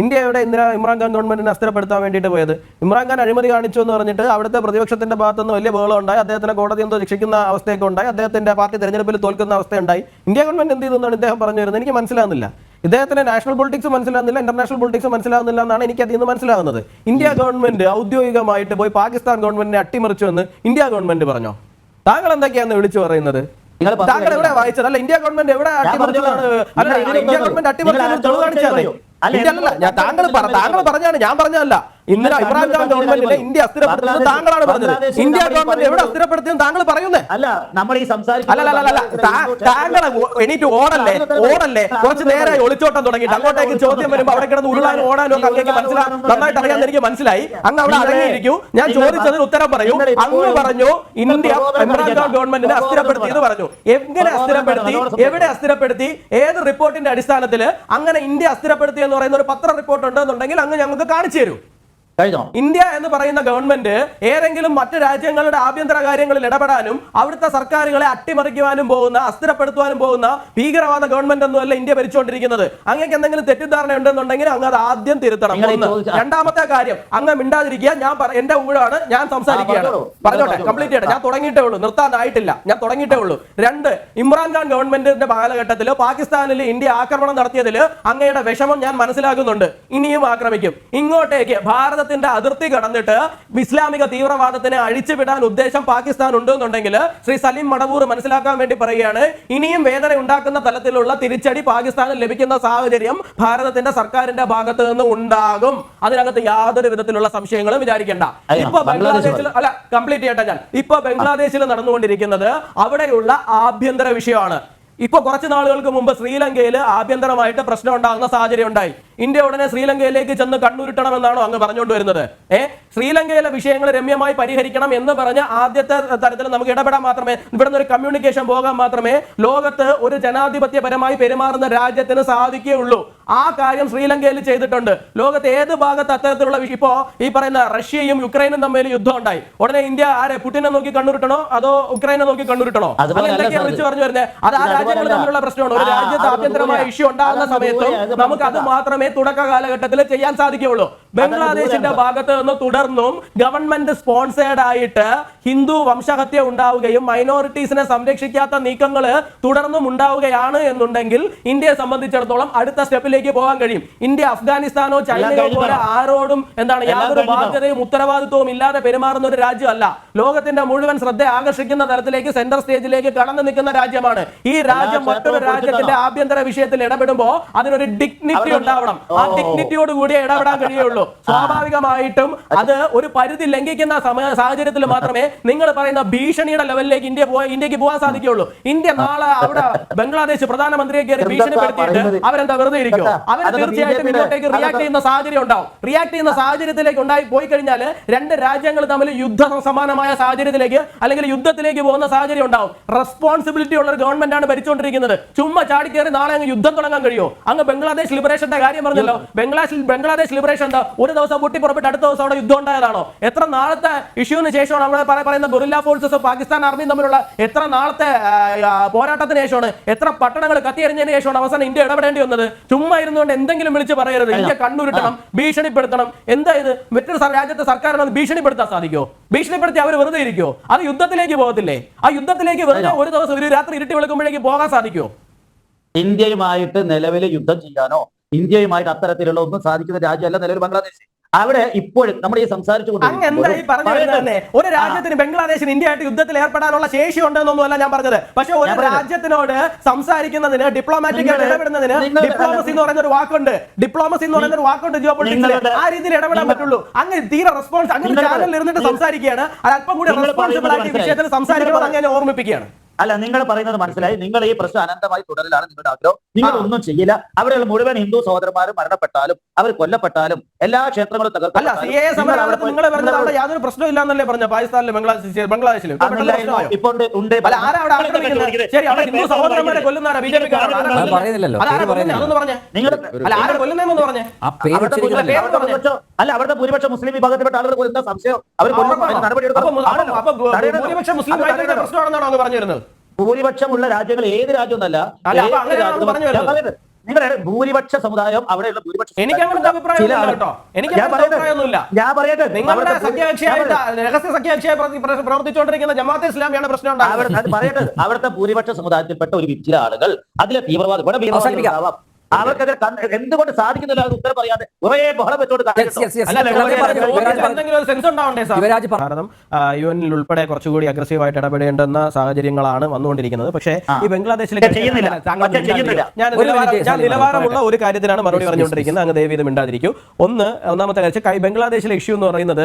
ഇന്ത്യയുടെ ഇന്ദിര ഇമ്രാൻഖാൻ ഗവൺമെന്റിനെ അസ്ഥിരപ്പെടുത്താൻ വേണ്ടിയിട്ട് പോയത്. ഇമ്രാൻഖാൻ അഴിമതി കാണിച്ചു എന്ന് പറഞ്ഞിട്ട് അവിടുത്തെ പ്രതിപക്ഷത്തിന്റെ ഭാഗത്തുനിന്ന് വലിയ ബഹളം ഉണ്ടായി. അദ്ദേഹത്തിന് കോടതി എന്തോ ശിക്ഷിക്കുന്ന അവസ്ഥയൊക്കെ ഉണ്ടായി. അദ്ദേഹത്തിന്റെ പാർട്ടി തെരഞ്ഞെടുപ്പിൽ തോൽക്കുന്ന അവസ്ഥയുണ്ടായി. ഇന്ത്യ ഗവൺമെന്റ് എന്ത് ചെയ്തെന്നാണ് ഇദ്ദേഹം പറഞ്ഞു വരുന്നത്. എനിക്ക് മനസ്സിലാകുന്നില്ല. ഇദ്ദേഹത്തിന് നാഷണൽ പൊളിറ്റിക്സ് മനസ്സിലാകുന്നില്ല. ഇന്റർനാഷണൽ പൊളിറ്റിക്സ് മനസ്സിലാകുന്നില്ല എന്നാണ് എനിക്ക് അതിൽ നിന്ന് മനസ്സിലാകുന്നത്. ഇന്ത്യ ഗവൺമെന്റ് ഔദ്യോഗികമായിട്ട് പോയി പാകിസ്ഥാൻ ഗവൺമെന്റിനെ അട്ടിമറിച്ചു എന്ന് ഇന്ത്യ ഗവൺമെന്റ് പറഞ്ഞോ? താങ്കൾ എന്തൊക്കെയാണ് വിളിച്ചു പറയുന്നത്? താങ്കൾ എവിടെ വായിച്ചത്? അല്ല ഇന്ത്യ ഗവൺമെന്റ് എവിടെ അട്ടിമറിച്ചതാണ് അല്ല ഇന്ത്യ ഗവൺമെന്റ് അട്ടിമറിച്ചു അട്ടിമറിച്ചത് തെളിവ് കാണിച്ചാൽ താങ്കൾ താങ്കൾ പറഞ്ഞാണ് ഞാൻ പറഞ്ഞതല്ല. നിങ്ങൾ ഇമ്രാൻഖാൻ ഗവൺമെന്റിനെ ഇന്ത്യ അസ്ഥിരപ്പെടുത്തുന്നത് താങ്കളാണ് പറഞ്ഞത്. ഇന്ത്യ ഗവൺമെന്റ് എവിടെ അസ്ഥിരപ്പെടുത്തിയെന്ന് താങ്കൾ പറയുന്നേ? അല്ല നമ്മൾ ഈ അല്ല അല്ല അല്ല, അല്ല. താങ്കൾ എണീറ്റ് ഓടല്ലേ? ഓടല്ലേ? കുറച്ച് നേരമായി ഒളിച്ചോട്ടം തുടങ്ങിയിട്ട് അങ്ങോട്ടേക്ക് ചോദ്യം വരുമ്പോൾ അവിടെ കിടന്ന് ഉരുളാനും ഓടാനും ഒക്കെ അങ്ങേക്ക് മനസ്സിലായി നന്നായിട്ട് അറിയാൻ എനിക്ക് മനസ്സിലായി. അങ്ങ് അവിടെ അടങ്ങിയിരിക്കൂ. ഞാൻ ചോദിച്ചതിന് ഉത്തരം പറയൂ. അങ്ങ് പറഞ്ഞു ഇന്ത്യ ഇമ്രാൻഖാൻ ഗവൺമെന്റിനെ അസ്ഥിരപ്പെടുത്തിയെന്ന് പറഞ്ഞു. എങ്ങനെ അസ്ഥിരപ്പെടുത്തി? എവിടെ അസ്ഥിരപ്പെടുത്തി? ഏത് റിപ്പോർട്ടിന്റെ അടിസ്ഥാനത്തിൽ അങ്ങനെ ഇന്ത്യ അസ്ഥിരപ്പെടുത്തി എന്ന് പറയുന്ന ഒരു പത്ര റിപ്പോർട്ട് ഉണ്ടെന്നുണ്ടെങ്കിൽ അങ്ങ് ഞങ്ങൾക്ക് കാണിച്ചു തരൂ. കഴിഞ്ഞോ? ഇന്ത്യ എന്ന് പറയുന്ന ഗവൺമെന്റ് ഏതെങ്കിലും മറ്റു രാജ്യങ്ങളുടെ ആഭ്യന്തര കാര്യങ്ങളിൽ ഇടപെടാനും അവിടുത്തെ സർക്കാരുകളെ അട്ടിമറിക്കുവാനും പോകുന്ന അസ്ഥിരപ്പെടുത്തുവാനും പോകുന്ന ഭീകരവാദ ഗവൺമെന്റ് ഒന്നുമല്ല ഇന്ത്യ ഭരിച്ചുകൊണ്ടിരിക്കുന്നത്. അങ്ങേക്ക് എന്തെങ്കിലും തെറ്റിദ്ധാരണ ഉണ്ടെന്നുണ്ടെങ്കിൽ അങ്ങ് അത് ആദ്യം തിരുത്തണം. ഒന്ന്. രണ്ടാമത്തെ കാര്യം അങ്ങ് മിണ്ടാതിരിക്കുക. ഞാൻ എന്റെ ഊഴാണ് ഞാൻ സംസാരിക്കുകയാണ്. പറഞ്ഞോട്ടെ. കംപ്ലീറ്റ് ചെയ്യട്ടെ. ഞാൻ തുടങ്ങിയിട്ടേ ഉള്ളൂ. നിർത്താനായിട്ടില്ല. ഞാൻ തുടങ്ങിയിട്ടേ ഉള്ളൂ. രണ്ട് ഇമ്രാൻഖാൻ ഗവൺമെന്റിന്റെ കാലഘട്ടത്തിൽ പാകിസ്ഥാനിൽ ഇന്ത്യ ആക്രമണം നടത്തിയതിൽ അങ്ങയുടെ വിഷമം ഞാൻ മനസ്സിലാക്കുന്നുണ്ട്. ഇനിയും ആക്രമിക്കും. ഇങ്ങോട്ടേക്ക് ഭാരതത്തിന്റെ അതിർത്തി കടന്നിട്ട് ഇസ്ലാമിക തീവ്രവാദത്തിനെ അഴിച്ചുവിടാൻ ഉദ്ദേശം പാകിസ്ഥാൻ ഉണ്ടെന്നുണ്ടെങ്കിൽ ശ്രീ സലീം മടവൂർ മനസ്സിലാക്കാൻ വേണ്ടി പറയുകയാണ് ഇനിയും വേദന ഉണ്ടാക്കുന്ന തലത്തിലുള്ള തിരിച്ചടി പാകിസ്ഥാനിൽ ലഭിക്കുന്ന സാഹചര്യം ഭാരതത്തിന്റെ സർക്കാരിന്റെ ഭാഗത്ത് നിന്ന് ഉണ്ടാകും. അതിനകത്ത് യാതൊരു വിധത്തിലുള്ള സംശയങ്ങളും വിചാരിക്കേണ്ട. ഇപ്പൊ ബംഗ്ലാദേശിൽ അല്ല കംപ്ലീറ്റ് ചെയ്യട്ടെ ഞാൻ. ഇപ്പൊ ബംഗ്ലാദേശിൽ നടന്നുകൊണ്ടിരിക്കുന്നത് അവിടെയുള്ള ആഭ്യന്തര വിഷയമാണ്. ഇപ്പൊ കുറച്ച് നാളുകൾക്ക് മുമ്പ് ശ്രീലങ്കയിൽ ആഭ്യന്തരമായിട്ട് പ്രശ്നം ഉണ്ടാകുന്ന സാഹചര്യം ഉണ്ടായി. ഇന്ത്യ ഉടനെ ശ്രീലങ്കയിലേക്ക് ചെന്ന് കണ്ണുരുട്ടണമെന്നാണോ അങ്ങ് പറഞ്ഞുകൊണ്ട് വരുന്നത്? ഏ? ശ്രീലങ്കയിലെ വിഷയങ്ങൾ രമ്യമായി പരിഹരിക്കണം എന്ന് പറഞ്ഞ ആദ്യത്തെ തരത്തിൽ നമുക്ക് ഇടപെടാൻ മാത്രമേ ഇവിടുന്ന് ഒരു കമ്മ്യൂണിക്കേഷൻ പോകാൻ മാത്രമേ ലോകത്ത് ഒരു ജനാധിപത്യപരമായി പെരുമാറുന്ന രാജ്യത്തിന് സാധിക്കുകയുള്ളൂ. ആ കാര്യം ശ്രീലങ്കയിൽ ചെയ്തിട്ടുണ്ട്. ലോകത്ത് ഏത് ഭാഗത്ത് അത്തരത്തിലുള്ള വിഷയം ഇപ്പോ ഈ പറയുന്ന റഷ്യയും യുക്രൈനും തമ്മിൽ യുദ്ധം ഉണ്ടായി. ഉടനെ ഇന്ത്യ ആരെ പുടിനെ നോക്കി കണ്ണുരുട്ടണോ? അതോ ഉക്രൈനെ നോക്കി കണ്ണുരുട്ടണോ? വിളിച്ചു പറഞ്ഞു വരുന്നത്? അത് ആ രാജ്യങ്ങൾ തമ്മിലുള്ള പ്രശ്നമാണ്. ഒരു രാജ്യത്ത് ആഭ്യന്തരമായ വിഷയം ഇഷ്യൂ ഉണ്ടാകുന്ന സമയത്തും നമുക്ക് അത് മാത്രമേ തുടക്ക കാലഘട്ടത്തിൽ ചെയ്യാൻ സാധിക്കുകയുള്ളൂ. ബംഗ്ലാദേശിന്റെ. ഭാഗത്ത് നിന്ന് തുടർന്നും ഗവൺമെന്റ് സ്പോൺസേഡ് ആയിട്ട് ഹിന്ദു വംശഹത്യ ഉണ്ടാവുകയും മൈനോറിറ്റീസിനെ സംരക്ഷിക്കാത്ത നീക്കങ്ങൾ തുടർന്നും ഉണ്ടാവുകയാണ് എന്നുണ്ടെങ്കിൽ ഇന്ത്യയെ സംബന്ധിച്ചിടത്തോളം അടുത്ത സ്റ്റെപ്പിലേക്ക് പോകാൻ കഴിയും. ഇന്ത്യ അഫ്ഗാനിസ്ഥാനോ ചൈനയോ പോലെ ആരോടും എന്താണ് യാതൊരു. ബാധ്യതയും ഉത്തരവാദിത്വവും ഇല്ലാതെ പെരുമാറുന്ന ഒരു രാജ്യമല്ല. ലോകത്തിന്റെ മുഴുവൻ ശ്രദ്ധ ആകർഷിക്കുന്ന തരത്തിലേക്ക് സെന്റർ സ്റ്റേജിലേക്ക് കടന്നു നിൽക്കുന്ന രാജ്യമാണ്. ഈ രാജ്യം മറ്റൊരു രാജ്യത്തിന്റെ ആഭ്യന്തര വിഷയത്തിൽ ഇടപെടുമ്പോൾ അതിനൊരു ഡിഗ്നിറ്റി അവിടെ- ഉണ്ടാവണം ആ. ഡിഗ്നിറ്റിയോട് കൂടിയേ ഇടപെടാൻ കഴിയുള്ളൂ. സ്വാഭാവികമായിട്ടും അത് ഒരു പരിധി ലംഘിക്കുന്ന സാഹചര്യത്തിൽ മാത്രമേ നിങ്ങൾ പറയുന്ന ഭീഷണിയുടെ ലെവലിലേക്ക് ഇന്ത്യ ഇന്ത്യയ്ക്ക് പോകാൻ സാധിക്കുകയുള്ളൂ. ഇന്ത്യ നാളെ അവിടെ ബംഗ്ലാദേശ് പ്രധാനമന്ത്രിയെ കയറി ഭീഷണിപ്പെടുത്തിയിട്ട്? അവരെന്താ വെറുതെ ഇരിക്കും അവർ തീർച്ചയായിട്ടും ഇങ്ങോട്ടേക്ക് റിയാക്ട് ചെയ്യുന്ന സാഹചര്യം ഉണ്ടാവും. റിയാക്ട് ചെയ്യുന്ന സാഹചര്യത്തിലേക്ക് ഉണ്ടായി പോയി കഴിഞ്ഞാൽ രണ്ട് രാജ്യങ്ങൾ തമ്മിൽ യുദ്ധ സമാനമായ സാഹചര്യത്തിലേക്ക് അല്ലെങ്കിൽ യുദ്ധത്തിലേക്ക് പോകുന്ന സാഹചര്യം ഉണ്ടാവും. റെസ്പോൺസിബിലിറ്റി ഉള്ള ഒരു ഗവൺമെന്റ് ആണ് ഭരിച്ചുകൊണ്ടിരിക്കുന്നത്. ചുമ്മാ ചാടിക്കേറി നാളെ അങ്ങ് യുദ്ധം തുടങ്ങാൻ കഴിയുമോ? അങ്ങ് ബംഗ്ലാദേശ് ലിബറേഷന്റെ കാര്യം പറഞ്ഞല്ലോ. ബംഗ്ലാദേശിൽ ബംഗ്ലാദേശ് ലിബറേഷൻ എന്താ? ഒരു ദിവസം പൊട്ടി പുറപ്പെട്ട് അടുത്ത ദിവസം അവിടെ യുദ്ധം ഉണ്ടായതാണോ? എത്ര നാളത്തെ ഇഷ്യൂവിന് ശേഷമാണ് അവിടെ പറയുന്ന ഗൊറില്ല ഫോഴ്സസ് പാകിസ്ഥാൻ ആർമിയും തമ്മിലുള്ള എത്ര നാളത്തെ പോരാട്ടത്തിന് ശേഷമാണ് എത്ര പട്ടണങ്ങൾ കത്തിയെറിഞ്ഞതിന് ശേഷമാണ് അവസാനം ഇന്ത്യ ഇടപെടേണ്ടി വന്നത്? ചുമ്മാ ഇരുന്നുകൊണ്ട് എന്തെങ്കിലും വിളിച്ച് പറയരുത്. ഇന്ത്യ കണ്ണുരുട്ടണം ഭീഷണിപ്പെടുത്തണം. എന്താ ഇത്? മറ്റൊരു രാജ്യത്തെ സർക്കാരിനെ ഭീഷണിപ്പെടുത്താൻ സാധിക്കുമോ ഭീഷണിപ്പെടുത്തി അവർ വെറുതെ ഇരിക്കുമോ അത് യുദ്ധത്തിലേക്ക് പോകത്തില്ലേ? ആ യുദ്ധത്തിലേക്ക് വെറുതെ ഒരു ദിവസം ഒരു രാത്രി ഇരുട്ടി വിളിക്കുമ്പോഴേക്ക് പോകാൻ സാധിക്കുമോ ഇന്ത്യയുമായിട്ട് നിലവിൽ യുദ്ധം ചെയ്യാനോ ഇന്ത്യയുമായിട്ട് അത്തരത്തിലുള്ള ഒന്നും സാധിക്കുന്ന രാജ്യമല്ല നിലവിൽ ബംഗ്ലാദേശ്. അവിടെ ഇപ്പോഴും നമ്മൾ ഈ സംസാരിച്ചു ഒരു രാജ്യത്തിന് ബംഗ്ലാദേശിന് ഇന്ത്യയായിട്ട് യുദ്ധത്തിൽ ഏർപ്പെടാനുള്ള ശേഷി ഉണ്ടെന്നൊന്നുമല്ല ഞാൻ പറഞ്ഞത്. പക്ഷെ ഒരു. രാജ്യത്തിനോട് സംസാരിക്കുന്നതിന് ഡിപ്ലോമാറ്റിക് ആയിട്ട് ഇടപെടുന്നതിന് ഡിപ്ലോമസി എന്ന് പറയുന്ന ഒരു വാക്കുണ്ട്. ഡിപ്ലോമസി എന്ന് പറയുന്ന ഒരു വാക്കുണ്ട് ജിയോ പൊളിറ്റിക്സിൽ ആ രീതിയിൽ ഇടപെടാൻ പറ്റുള്ളൂ. അങ്ങ് തീരെ റെസ്പോൺസ് അങ്ങനെ ചാനലിൽ ഇരുന്നിട്ട് സംസാരിക്കുകയാണ്. അത് അല്പം കൂടി റെസ്പോൺസിബിൾ ആയിട്ട് വിഷയത്തിൽ സംസാരിക്കുമ്പോൾ അങ്ങനെ ഓർമ്മിപ്പിക്കുകയാണ്. അല്ല നിങ്ങൾ പറയുന്നത് മനസ്സിലായി. നിങ്ങൾ ഈ പ്രശ്നം അനന്തമായി തുടരലാണ് നിങ്ങളുടെ ആഗ്രഹം. നിങ്ങൾ ഒന്നും ചെയ്യില്ല. അവിടെയുള്ള മുഴുവൻ ഹിന്ദു സഹോദരന്മാരും മരണപ്പെട്ടാലും അവർ കൊല്ലപ്പെട്ടാലും എല്ലാ ക്ഷേത്രങ്ങളും അവിടെ യാതൊരു പ്രശ്നവും ഇല്ലാന്നല്ലേ പറഞ്ഞ പാകിസ്ഥാനിലും ബംഗ്ലാദേശിലും ബംഗ്ലാദേശിലും? ഇപ്പൊ പെട്ടെന്ന് അന്നില്ലായിരുന്നു. പ്രശ്നമായോ? ഇപ്പൊ ഉണ്ട് അല്ല അവിടുത്തെ ഉച്ചരിക്കുന്നില്ല. ഭൂരിപക്ഷം- മുസ്ലിം വിഭാഗത്തിൽപ്പെട്ട ആളുകൾ കൊല്ലുന്ന സംശയം അവർ കൊല്ലും ഉറപ്പാണോ? അതിന് നടപടി അപ്പൊ എടുക്കണം അപ്പൊ- ആണല്ലോ. അപ്പൊ തടയണല്ലോ. ഭൂരിപക്ഷം മുസ്ലിം. പ്രശ്നമാണെന്നാണോ പറഞ്ഞിരുന്നത്? പറഞ്ഞു വരുന്നത് ഭൂരിപക്ഷമുള്ള രാജ്യങ്ങൾ ഏത് രാജ്യമൊന്നല്ല അല്ല, രാജ്യവും- നിങ്ങളുടെ ഭൂരിപക്ഷ സമുദായം അവിടെയുള്ള ഭൂരിപക്ഷ എനിക്ക് അങ്ങനത്തെ ഞാൻ പറയട്ടെ. അഭിപ്രായമൊന്നുമില്ല. ഞാൻ പറയട്ടെ? നിങ്ങളുടെ രഹസ്യ സഖ്യകക്ഷിയായി പ്രവർത്തിച്ചുകൊണ്ടിരിക്കുന്ന ജമാഅത്തെ ഇസ്ലാമിയാണ് പ്രശ്നം പറയട്ടെ? അവിടുത്തെ ഭൂരിപക്ഷ സമുദായത്തിൽപ്പെട്ട ഒരു ചില ആളുകൾ അതിലെ തീവ്രവാദം അവർക്കത് എന്തുകൊണ്ട് സാധിക്കുന്നില്ല അത് ഉത്തരം പറയാതെ കുറെ ബഹളം വെച്ചോണ്ട് കാരണം യു എനിൽ ഉൾപ്പെടെ കുറച്ചുകൂടി അഗ്രസീവായിട്ട് ഇടപെടേണ്ടുന്ന സാഹചര്യങ്ങളാണ് വന്നുകൊണ്ടിരിക്കുന്നത്. പക്ഷേ ഈ ബംഗ്ലാദേശിലെ ചെയ്യുന്നില്ല. ചെയ്യുന്നില്ല. ഞാൻ നിലവാരമുള്ള ഒരു കാര്യത്തിലാണ് മറുപടി പറഞ്ഞുകൊണ്ടിരിക്കുന്നത്. അങ്ങ് ദയവീതം ഇണ്ടാതിരിക്കും ഒന്ന് ഒന്നാമത്തെ കാര്യം കൈ ബംഗ്ലാദേശിലെ ഇഷ്യൂ എന്ന് പറയുന്നത്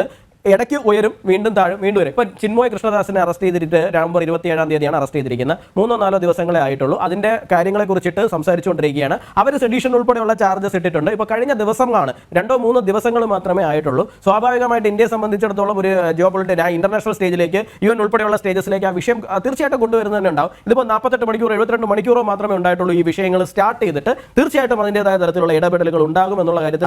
ഇടയ്ക്ക് ഉയരും വീണ്ടും താഴും വീണ്ടും വരും ഇപ്പം ചിന്മോയ് കൃഷ്ണദാസിനെ അറസ്റ്റ് ചെയ്തിട്ട് നവംബർ ഇരുപത്തിയേഴാം തീയതിയാണ് അറസ്റ്റ് ചെയ്തിരിക്കുന്നത്. മൂന്നോ നാലോ ദിവസങ്ങളെ ആയിട്ടുള്ളൂ. അതിന്റെ കാര്യങ്ങളെ കുറിച്ചിട്ട് സംസാരിച്ചുകൊണ്ടിരിക്കുകയാണ്. അവർ സെഡീഷൻ ഉൾപ്പെടെയുള്ള ചാർജസ് ഇട്ടിട്ടുണ്ട്. ഇപ്പൊ കഴിഞ്ഞ ദിവസങ്ങളാണ് രണ്ടോ മൂന്നോ ദിവസങ്ങൾ മാത്രമേ ആയിട്ടുള്ളൂ. സ്വാഭാവികമായിട്ട് ഇന്ത്യയെ സംബന്ധിച്ചിടത്തോളം ഒരു ജിയോ പൊളിറ്റിക് ഇന്റർനാഷണൽ സ്റ്റേജിലേക്ക് യു എൻ ഉൾപ്പെടെയുള്ള സ്റ്റേജസിലേക്ക് ആ വിഷയം തീർച്ചയായിട്ടും കൊണ്ടുവരുന്നത് തന്നെ ഉണ്ടാവും. ഇതിപ്പോൾ നാൽപ്പത്തെട്ട് മണിക്കൂർ എഴുപത്തിരണ്ട് മണിക്കൂറോ മാത്രമേ ഉണ്ടായിട്ടുള്ളൂ ഈ വിഷയങ്ങൾ സ്റ്റാർട്ട് ചെയ്തിട്ട് തീർച്ചയായിട്ടും അതിന്റെതായ തരത്തിലുള്ള ഇടപെടലുകൾ ഉണ്ടാകും എന്നുള്ള കാര്യത്തിൽ